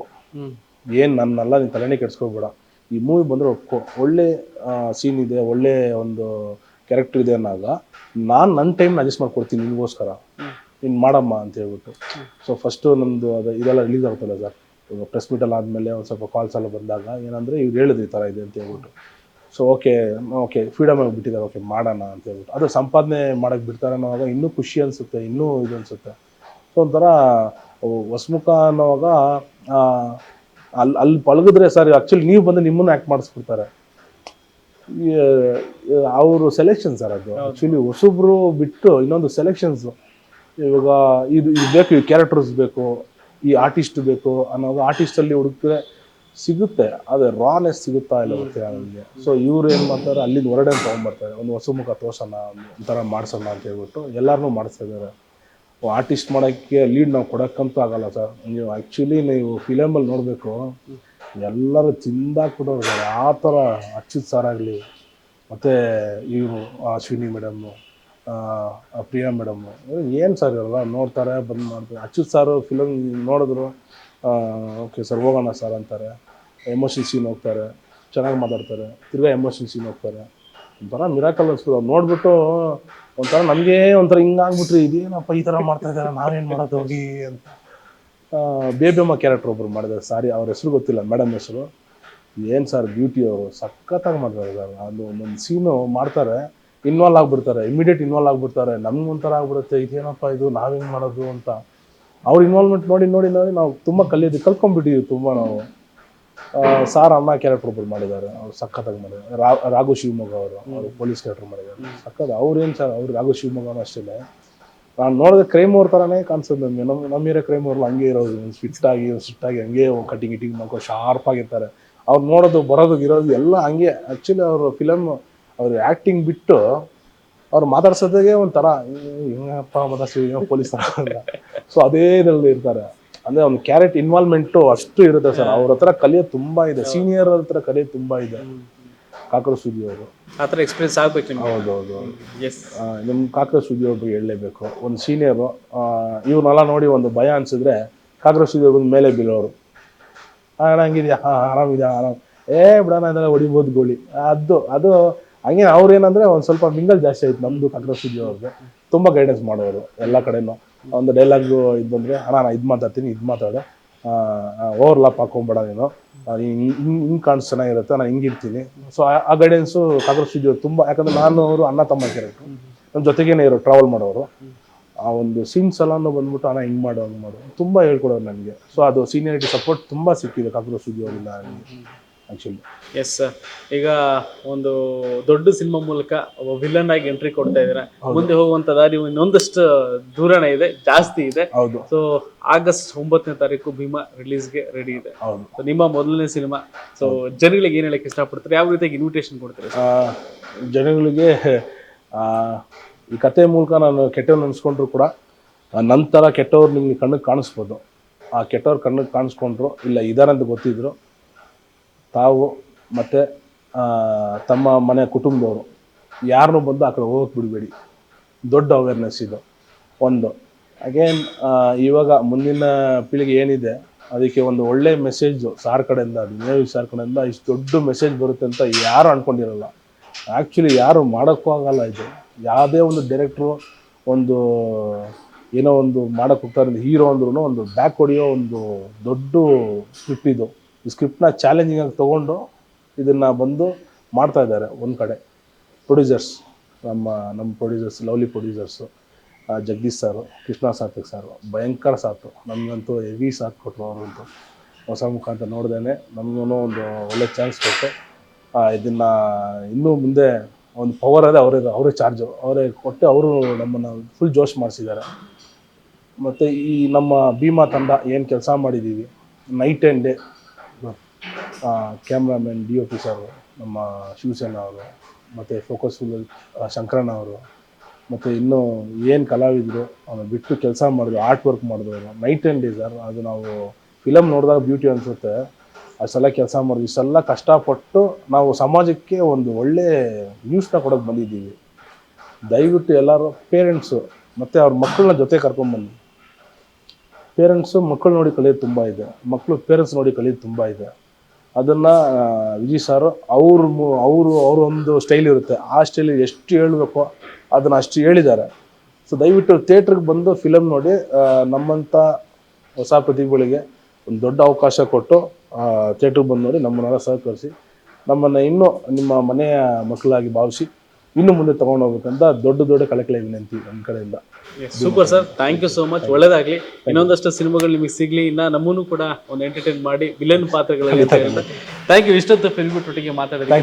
ಏನು ನನ್ನಲ್ಲ ನೀನು ತಲೆನೇ ಕೆಡ್ಸ್ಕೊಬೇಡ. ಈ ಮೂವಿ ಬಂದರೆ ಒಳ್ಳೆ ಸೀನ್ ಇದೆ, ಒಳ್ಳೆ ಒಂದು ಕ್ಯಾರೆಕ್ಟರ್ ಇದೆ ಅನ್ನೋವಾಗ ನಾನು ನನ್ನ ಟೈಮ್ ಅಡ್ಜಸ್ಟ್ ಮಾಡ್ಕೊಡ್ತೀನಿ ನಿಮಗೋಸ್ಕರ ನೀನು ಮಾಡಮ್ಮ ಅಂತ ಹೇಳ್ಬಿಟ್ಟು. ಸೊ ಫಸ್ಟು ನಮ್ಮದು ಅದು ಇದೆಲ್ಲ ರಿಲೀಸ್ ಆಗ್ತಲ್ಲ ಸರ್ ಇವಾಗ ಪ್ರೆಸ್ ಮೀಟಲ್ಲಿ ಆದಮೇಲೆ ಒಂದು ಸ್ವಲ್ಪ ಕಾಲ್ಸ್ ಎಲ್ಲ ಬಂದಾಗ ಏನಂದರೆ ಇವ್ರು ಹೇಳಿದ್ರು ಈ ಥರ ಇದೆ ಅಂತ ಹೇಳ್ಬಿಟ್ಟು. ಸೊ ಓಕೆ ಓಕೆ ಫ್ರೀಡಮ್ ಆಗಿ ಬಿಟ್ಟಿದ್ದಾರೆ. ಓಕೆ ಮಾಡೋಣ ಅಂತ ಹೇಳ್ಬಿಟ್ಟು. ಅದು ಸಂಪಾದನೆ ಮಾಡೋಕ್ಕೆ ಬಿಡ್ತಾರೆ ಅನ್ನೋವಾಗ ಇನ್ನೂ ಖುಷಿ ಅನಿಸುತ್ತೆ, ಇನ್ನೂ ಇದು ಅನಿಸುತ್ತೆ. ಸೊ ಒಂಥರ, ಹೊಸ್ಮುಖ ಅನ್ನೋವಾಗ ಅಲ್ಲಿ ಅಲ್ಲಿ ಪಳಗಿದ್ರೆ ಸರ್ ಆ್ಯಕ್ಚುಲಿ ನೀವು ಬಂದು ನಿಮ್ಮನ್ನು ಆ್ಯಕ್ಟ್ ಮಾಡಿಸ್ಬಿಡ್ತಾರೆ. ಅವರು ಸೆಲೆಕ್ಷನ್ ಸರ್ ಅದು. ಆ್ಯಕ್ಚುಲಿ ಹೊಸಬ್ರು ಬಿಟ್ಟು ಇನ್ನೊಂದು ಸೆಲೆಕ್ಷನ್ಸು ಇವಾಗ ಇದು ಇದು ಬೇಕು ಈ ಕ್ಯಾರೆಕ್ಟರ್ಸ್ ಬೇಕು ಈ ಆರ್ಟಿಸ್ಟ್ ಬೇಕು ಅನ್ನೋದು ಆರ್ಟಿಸ್ಟಲ್ಲಿ ಹುಡುಕಿದ್ರೆ ಸಿಗುತ್ತೆ. ಅದೇ ರಾನೆಸ್ ಸಿಗುತ್ತಾ ಇಲ್ಲ ಗೊತ್ತಿಲ್ಲ ನನಗೆ ಸೊ ಇವ್ರು ಏನು ಮಾಡ್ತಾರೆ ಅಲ್ಲಿಂದ ಹೊರಡೇನು ತೊಗೊಂಬರ್ತಾರೆ ಒಂದು ಹೊಸ ಮುಖ ತೋರ್ಸೋಣ ಒಂಥರ ಮಾಡ್ಸೋಣ ಅಂತ ಹೇಳ್ಬಿಟ್ಟು ಎಲ್ಲರನ್ನೂ ಮಾಡಿಸ್ತಾ ಇದ್ದಾರೆ. ಆರ್ಟಿಸ್ಟ್ ಮಾಡೋಕ್ಕೆ ಲೀಡ್ ನಾವು ಕೊಡೋಕ್ಕಂತೂ ಆಗಲ್ಲ ಸರ್ ನೀವು ಆ್ಯಕ್ಚುಲಿ ನೀವು ಫಿಲಮಲ್ಲಿ ನೋಡಬೇಕು, ಎಲ್ಲರೂ ತಿಂದಾಕ್ಬಿಟ್ಟವ್ರು ಸರ್ ಆ ಥರ ಅಚ್ಯುತ್ ಸರ್ ಆಗಲಿ, ಮತ್ತು ಇವರು, ಅಶ್ವಿನಿ ಮೇಡಮ್ಮು ಪ್ರಿಯಾ ಮೇಡಮ್ಮು ಏನು ಸರ್ ಇರಲ್ಲ, ನೋಡ್ತಾರೆ, ಬಂದು ಮಾಡ್ತಾರೆ. ಅಚ್ಯುತ್ ಸಾರು ಫಿಲಮ್ ನೋಡಿದ್ರು ಓಕೆ ಸರ್ ಹೋಗೋಣ ಸರ್ ಅಂತಾರೆ. ಎಮೋಷನ್ ಸೀನ್ ಹೋಗ್ತಾರೆ, ಚೆನ್ನಾಗಿ ಮಾತಾಡ್ತಾರೆ. ತಿರ್ಗಾ ಎಮೋಷನ್ ಸೀನ್ ಹೋಗ್ತಾರೆ. ಒಂಥರ ಮಿರಾಕಲ್ ಅನ್ಸ್ಬೋದು ನೋಡ್ಬಿಟ್ಟು ಒಂಥರ ನಮಗೆ ಒಂಥರ ಹಿಂಗಾಗ್ಬಿಟ್ರಿ ಇದೇನಪ್ಪ ಈ ಥರ ಮಾಡ್ತಾ ಇದ್ದಾರೆ, ನಾವೇನು ಮಾಡೋದು ಹೋಗಿ ಅಂತ. ಬೇಬೆಮ್ಮ ಕ್ಯಾರೆಕ್ಟರ್ ಒಬ್ರು ಮಾಡಿದ್ದಾರೆ, ಸಾರಿ, ಅವ್ರ ಹೆಸರು ಗೊತ್ತಿಲ್ಲ ಮೇಡಮ್ ಹೆಸರು. ಏನು ಸರ್ ಬ್ಯೂಟಿ ಅವರು, ಸಖತ್ತಾಗಿ ಮಾಡ್ತಾರೆ ಸರ್ ಅದು ಒಂದೊಂದು ಸೀನು ಮಾಡ್ತಾರೆ ಇನ್ವಾಲ್ವ್ ಆಗ್ಬಿಡ್ತಾರೆ ಇಮಿಡಿಯೇಟ್ ಇನ್ವಾಲ್ವ್ ಆಗ್ಬಿಡ್ತಾರೆ. ನಮ್ಗೆ ಒಂಥರ ಆಗ್ಬಿಡುತ್ತೆ, ಇದೇನಪ್ಪ ಇದು, ನಾವೇನು ಮಾಡೋದು ಅಂತ. ಅವ್ರ ಇನ್ವಾಲ್ವ್ಮೆಂಟ್ ನೋಡಿ ನೋಡಿ ನೋಡಿ, ನಾವು ತುಂಬ ಕಲಿಯೋದು ಕಲ್ಕೊಂಡ್ಬಿಟ್ಟಿದ್ದೀವಿ ತುಂಬ ನಾವು. ಸಾರ್ ಅಮ್ಮ ಕ್ಯಾರೆಕ್ಟರ್ ಒಬ್ರು ಮಾಡಿದ್ದಾರೆ. ಅವ್ರು ಸಖತ್ತಾಗಿ ಮಾಡಿದ್ದಾರೆ. ರಾ ರಾಘು ಶಿವಮೊಗ್ಗ ಅವರು ಅವರು ಪೊಲೀಸ್ ಕ್ಯಾರೆಕ್ಟರ್ ಮಾಡಿದ್ದಾರೆ. ಸಖತ್ ಅವ್ರೇನು ಸರ್ ಅವ್ರು ರಾಘು ಶಿವಮೊಗ್ಗನೂ ಅಷ್ಟೇ ನಾನು ನೋಡಿದ್ರೆ ಕ್ರೈಮ್ ಅವ್ರ ಥರನೇ ಕಾಣಿಸ್ತದೆ ನಮಗೆ ನಮ್ಮ ನಮ್ಮ ಕ್ರೈಮ್ ಅವ್ರಲ್ಲಿ ಹಂಗೆ ಇರೋದು. ಫಿಟ್ ಆಗಿ ಸ್ವಿಟ್ ಆಗಿ ಹಂಗೆ ಕಟಿಂಗ್ ಗಿಟಿಂಗ್ ಮಾಡ್ಕೊಂಡು ಶಾರ್ಪ್ ಆಗಿರ್ತಾರೆ. ಅವ್ರು ನೋಡೋದು ಬರೋದು ಇರೋದು ಎಲ್ಲ ಹಂಗೆ. ಆ್ಯಕ್ಚುಲಿ ಅವರು ಫಿಲಮ್ ಅವ್ರ ಆ್ಯಕ್ಟಿಂಗ್ ಬಿಟ್ಟು ಅವ್ರು ಮಾತಾಡ್ಸೋದಾಗೆ ಒಂಥರ ಹಿಂಗಪ್ಪ ಮಾತಾಡ್ಸಿ ಪೊಲೀಸ್ ಸೊ ಅದೇ ಇದರಲ್ಲಿ ಇರ್ತಾರೆ. ಅಂದ್ರೆ ಅವ್ನ ಕ್ಯಾರೆಟ್ ಇನ್ವಾಲ್ವ್ಮೆಂಟು ಅಷ್ಟು ಇರುತ್ತೆ ಸರ್. ಅವ್ರ ಹತ್ರ ಕಲಿಯೋದು ತುಂಬಾ ಇದೆ. ಸೀನಿಯರ್ ಹತ್ರ ಕಲಿಯೋದು ತುಂಬಾ ಇದೆ. ಕಾಕ್ರೋಚ್ ಸುದ್ದಿ ಅವರು. ಆ ಥರ ಎಕ್ಸ್ಪೀರಿಯನ್ಸ್ ಆಗ್ಬೇಕು ನಿಮ್ಗೆ. ಹೌದು ಹೌದು ಎಸ್ ನಿಮ್ಮ ಕಾಕ್ರೋಚ್ ಸುದ್ದಿ ಒಬ್ರು ಹೇಳಲೇಬೇಕು. ಒಂದು ಸೀನಿಯರು ಇವ್ರನ್ನೆಲ್ಲ ನೋಡಿ ಒಂದು ಭಯ ಅನ್ಸಿದ್ರೆ ಕಾಕ್ರೋಚ್ ಸುದ್ದಿ ಒಬ್ಬ ಮೇಲೆ ಬೀಳೋರು. ಅಣ್ಣ ಹಂಗಿದ್ಯಾ? ಹಾಂ ಆರಾಮಿದ್ಯಾ? ಆರಾಮ್. ಏ ಬಿಡೋಣ ಅದೆಲ್ಲ ಹೊಡಿಬೋದು ಗೋಳಿ. ಅದು ಅದು ಹಂಗೆ ಅವ್ರೇನಂದ್ರೆ ಒಂದು ಸ್ವಲ್ಪ ಮಿಂಗಲ್ ಜಾಸ್ತಿ ಆಯ್ತು ನಮ್ಮದು ಕಾಕ್ರೋಚ್ ಸುದ್ದಿ ಅವ್ರಿಗೆ. ತುಂಬ ಗೈಡೆನ್ಸ್ ಮಾಡೋರು ಎಲ್ಲ ಕಡೆನೂ. ಒಂದು ಡೈಲಾಗ್ ಇದು ಬಂದರೆ, ಅಣ್ಣ ನಾನು ಇದು ಮಾತಾಡ್ತೀನಿ, ಇದು ಮಾತಾಡು. ಓವರ್ಲಾಪ್ ಹಾಕೊಂಬೇಡ ನೀನು. ಹಿಂಗೆ ಹಿಂಗೆ ಕಾಣಿಸ್ ಚೆನ್ನಾಗಿರುತ್ತೆ ನಾನು ಹಿಂಗಿರ್ತೀನಿ ಸೊ ಆ ಗೈಡೆನ್ಸು ಕಾಕ್ರೋಚ್ ಸ್ಟುಡಿಯೋ ತುಂಬ, ಯಾಕಂದ್ರೆ ನಾನು ಅವರು ಅಣ್ಣ, ತಮ್ಮ ಕ್ಯಾರೆಕ್ಟ್ರು ನಮ್ಮ ಜೊತೆಗೇನೆ ಇರೋ ಟ್ರಾವೆಲ್ ಮಾಡೋರು. ಆ ಒಂದು ಸೀನ್ಸ್ ಎಲ್ಲನೂ ಬಂದ್ಬಿಟ್ಟು, ಅಣ್ಣ, ಹಿಂಗೆ ಮಾಡೋ, ಹಂಗೆ ಮಾಡು. ತುಂಬ ಹೇಳ್ಕೊಡೋರು ನನಗೆ. ಸೊ ಅದು ಸೀನಿಯರಿಟಿ ಸಪೋರ್ಟ್ ತುಂಬ ಸಿಕ್ಕಿದೆ ಕಾಕ್ರೋಚ್ ಇಲ್ಲ ಅವರಿಂದ ಆ್ಯಕ್ಚುಲಿ ಎಸ್ ಸರ್ ಈಗ ಒಂದು ದೊಡ್ಡ ಸಿನಿಮಾ ಮೂಲಕ ಒಬ್ಬ ವಿಲನ್ ಆಗಿ ಎಂಟ್ರಿ ಕೊಡ್ತಾ ಇದ್ದೀರಾ. ಮುಂದೆ ಹೋಗುವಂತ ದಾರಿ ಇನ್ನೊಂದಷ್ಟು ದೂರನೇ ಇದೆ ಜಾಸ್ತಿ ಇದೆ. ಹೌದು. ಸೊ ಆಗಸ್ಟ್ ಒಂಬತ್ತನೇ ತಾರೀಕು ಭೀಮಾ ರಿಲೀಸ್ಗೆ ರೆಡಿ ಇದೆ. ಹೌದು. So, ನಿಮ್ಮ ಮೊದಲನೇ ಸಿನಿಮಾ. ಸೊ ಜನಗಳಿಗೆ ಏನ್ ಹೇಳಕ್ಕೆ ಇಷ್ಟಪಡ್ತಾರೆ? ಯಾವ ರೀತಿಯಾಗಿ ಇನ್ವಿಟೇಷನ್ ಕೊಡ್ತಾರೆ? ಆ, ಜನಗಳಿಗೆ ಆ, ಈ ಕತೆ ಮೂಲಕ ನಾನು ಕೆಟ್ಟವ್ರು ಅನ್ಸ್ಕೊಂಡ್ರು ಕೂಡ ಆ, ನಂತರ ಕೆಟ್ಟವ್ರು ನಿಮಗೆ ಕಣ್ಣಿಗೆ ಕಾಣಿಸ್ಬೋದು. ಆ ಕೆಟ್ಟವ್ರು ಕಣ್ಣಿಗೆ ಕಾಣಿಸ್ಕೊಂಡ್ರು ಇಲ್ಲ ಇದಾರಂತ ಗೊತ್ತಿದ್ರು. ತಾವು ಮತ್ತು ತಮ್ಮ ಮನೆ ಕುಟುಂಬದವರು, ಯಾರನ್ನೂ ಬಂದು ಆ ಕಡೆ ಹೋಗಕ್ಕೆ ಬಿಡಬೇಡಿ. ದೊಡ್ಡ ಅವೇರ್ನೆಸ್ ಇದು. ಒಂದು. ಅಗೇನ್ ಇವಾಗ ಮುಂದಿನ ಪೀಳಿಗೆ ಏನಿದೆ, ಅದಕ್ಕೆ ಒಂದು ಒಳ್ಳೆ ಮೆಸೇಜು ಸಾರ್ ಕಡೆಯಿಂದ ನ್ಯೂಸ್ ಸಾರ್ ಕಡೆಯಿಂದ ಇಷ್ಟು ದೊಡ್ಡ ಮೆಸೇಜ್ ಬರುತ್ತೆ ಅಂತ ಯಾರು ಅಂದ್ಕೊಂಡಿರಲ್ಲ ಆ್ಯಕ್ಚುಲಿ ಯಾರು ಮಾಡೋಕ್ಕೂ ಆಗಲ್ಲ ಇದು. ಯಾವುದೇ ಒಂದು ಡೈರೆಕ್ಟ್ರು ಒಂದು, ಏನೋ ಒಂದು ಮಾಡೋಕ್ಕೆ ಹೋಗ್ತಾರೆ ಹೀರೋ ಅಂದ್ರೂ ಒಂದು ಬ್ಯಾಕ್ ಹೊಡೆಯೋ ಒಂದು ದೊಡ್ಡ ಸ್ಕ್ರಿಪ್ಟ್ ಇದು. ಈ ಸ್ಕ್ರಿಪ್ಟ್ನ ಚಾಲೆಂಜಿಂಗ್ ಆಗಿ ತೊಗೊಂಡು ಇದನ್ನು ಬಂದು ಮಾಡ್ತಾ ಇದ್ದಾರೆ ಒಂದು ಕಡೆ. ಪ್ರೊಡ್ಯೂಸರ್ಸ್ ನಮ್ಮ ನಮ್ಮ ಪ್ರೊಡ್ಯೂಸರ್ಸ್ ಲವ್ಲಿ ಪ್ರೊಡ್ಯೂಸರ್ಸು ಜಗದೀಶ್ ಸಾರು, ಕೃಷ್ಣ ಸಾರ್ಥಕ್ ಸಾರು, ಭಯಂಕರ ಸಾಥು ನಮಗಂತೂ ಹೆವಿ ಸಾಥ್ ಕೊಟ್ಟರು ಅವರಂತೂ ಹೊಸ ಮುಖ ಅಂತ ನೋಡ್ದೇನೆ ನಮಗೂ ಒಂದು ಒಳ್ಳೆ ಚಾನ್ಸ್ ಕೊಟ್ಟು ಇದನ್ನು ಇನ್ನೂ ಮುಂದೆ ಒಂದು ಪವರ್ ಅದೇ ಅವರೇ ಅವರೇ ಚಾರ್ಜು ಅವರೇ ಕೊಟ್ಟು ಅವರು ನಮ್ಮನ್ನು ಫುಲ್ ಜೋಶ್ ಮಾಡಿಸಿದ್ದಾರೆ. ಮತ್ತು ಈ ನಮ್ಮ ಭೀಮಾ ತಂಡ ಏನು ಕೆಲಸ ಮಾಡಿದ್ದೀವಿ night and day cameraman D O P sir ನಮ್ಮ ಶಿವಸೇನ ಅವರು, ಮತ್ತು ಫೋಕಸ್ ಶಂಕರಣ್ಣ ಅವರು, ಮತ್ತು ಇನ್ನೂ ಏನು ಕಲಾವಿದರು, ಅವನು ಬಿಟ್ಟು ಕೆಲಸ ಮಾಡಿದ್ರು ಆರ್ಟ್ ವರ್ಕ್ ಮಾಡಿದವರು. ನೈಟ್ ಆ್ಯಂಡ್ ಡೇ ಸರ್ ಅದು ನಾವು ಫಿಲಮ್ ನೋಡಿದಾಗ ಬ್ಯೂಟಿ ಅನಿಸುತ್ತೆ. ಅಷ್ಟೆಲ್ಲ ಕೆಲಸ ಮಾಡಿದ್ವಿ ಇಷ್ಟೆಲ್ಲ ಕಷ್ಟಪಟ್ಟು ನಾವು ಸಮಾಜಕ್ಕೆ ಒಂದು ಒಳ್ಳೆ ನ್ಯೂಸ್ನ ಕೊಡೋಕ್ಕೆ ಬಂದಿದ್ದೀವಿ. ದಯವಿಟ್ಟು ಎಲ್ಲರೂ ಪೇರೆಂಟ್ಸು ಮತ್ತು ಅವ್ರ ಮಕ್ಕಳನ್ನ ಜೊತೆ ಕರ್ಕೊಂಬನ್ನಿ ಪೇರೆಂಟ್ಸು ಮಕ್ಕಳು ನೋಡಿ ಕಲಿಯೋದು ತುಂಬ ಇದೆ. ಮಕ್ಕಳು ಪೇರೆಂಟ್ಸ್ ನೋಡಿ ಕಲಿಯೋದು ತುಂಬ ಇದೆ. ಅದನ್ನು ವಿಜಯ್ ಸಾರು, ಅವ್ರ ಅವರು ಅವರೊಂದು ಸ್ಟೈಲ್ ಇರುತ್ತೆ. ಆ ಸ್ಟೈಲ್ ಎಷ್ಟು ಹೇಳಬೇಕು ಅದನ್ನು ಅಷ್ಟು ಹೇಳಿದ್ದಾರೆ. ಸೊ ದಯವಿಟ್ಟು ಥಿಯೇಟ್ರಿಗೆ ಬಂದು ಫಿಲಮ್ ನೋಡಿ ನಮ್ಮಂಥ ಹೊಸ ಪ್ರತಿಭೆಗಳಿಗೆ ಒಂದು ದೊಡ್ಡ ಅವಕಾಶ ಕೊಟ್ಟು ಥಿಯೇಟ್ರಿಗೆ ಬಂದು ನೋಡಿ ನಮ್ಮನ್ನೆಲ್ಲ ಸಹಕರಿಸಿ, ನಮ್ಮನ್ನು ಇನ್ನೂ ನಿಮ್ಮ ಮನೆಯ ಮಕ್ಕಳಾಗಿ ಭಾವಿಸಿ ಇನ್ನು ಮುಂದೆ ತಗೊಂಡು ಹೋಗ್ಬೇಕಂತ ದೊಡ್ಡ ದೊಡ್ಡ ಕಳಕಳಿ ವಿನಂತಿ ನಮ್ಮ ಕಡೆಯಿಂದ. Super sir thank you so much ಒಳ್ಳೇದಾಗ್ಲಿ. ಇನ್ನೊಂದಷ್ಟು ಸಿನಿಮಾಗಳು ನಿಮಗೆ ಸಿಗ್ಲಿ ಇನ್ನ ನಮ್ಮನ್ನು ಕೂಡ ಒಂದು ಎಂಟರ್ಟೈನ್ ಮಾಡಿ ವಿಲನ್ ಪಾತ್ರಗಳಲ್ಲಿ ಥ್ಯಾಂಕ್ ಯು ಇಷ್ಟೊತ್ತು ಫಿಲ್ಮ್ ಒಟ್ಟಿಗೆ ಮಾತಾಡಿದ್ರೆ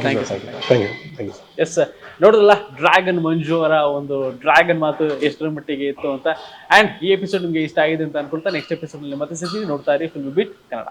ಎಸ್ ಸರ್ ನೋಡಿದ್ರಲ್ಲ ಡ್ರ್ಯಾಗನ್ ಮಂಜು ಅವರ ಒಂದು ಡ್ರ್ಯಾಗನ್ ಮಾತು ಎಷ್ಟರ ಮಟ್ಟಿಗೆ ಇತ್ತು ಅಂತ. ಅಂಡ್ ಈ ಎಪಿಸೋಡ್ ನಿಮಗೆ ಇಷ್ಟ ಆಗಿದೆ ಅಂತ ಅನ್ಕೊಳ್ತಾ ನೆಕ್ಸ್ಟ್ ಎಪಿಸೋಡ್ನಲ್ಲಿ ಮತ್ತೆ ಸಿಗ್ತೀವಿ ನೋಡ್ತಾ ಇರಿ ಫಿಲ್ಮ್ ಬಿಟ್ ಕನ್ನಡ.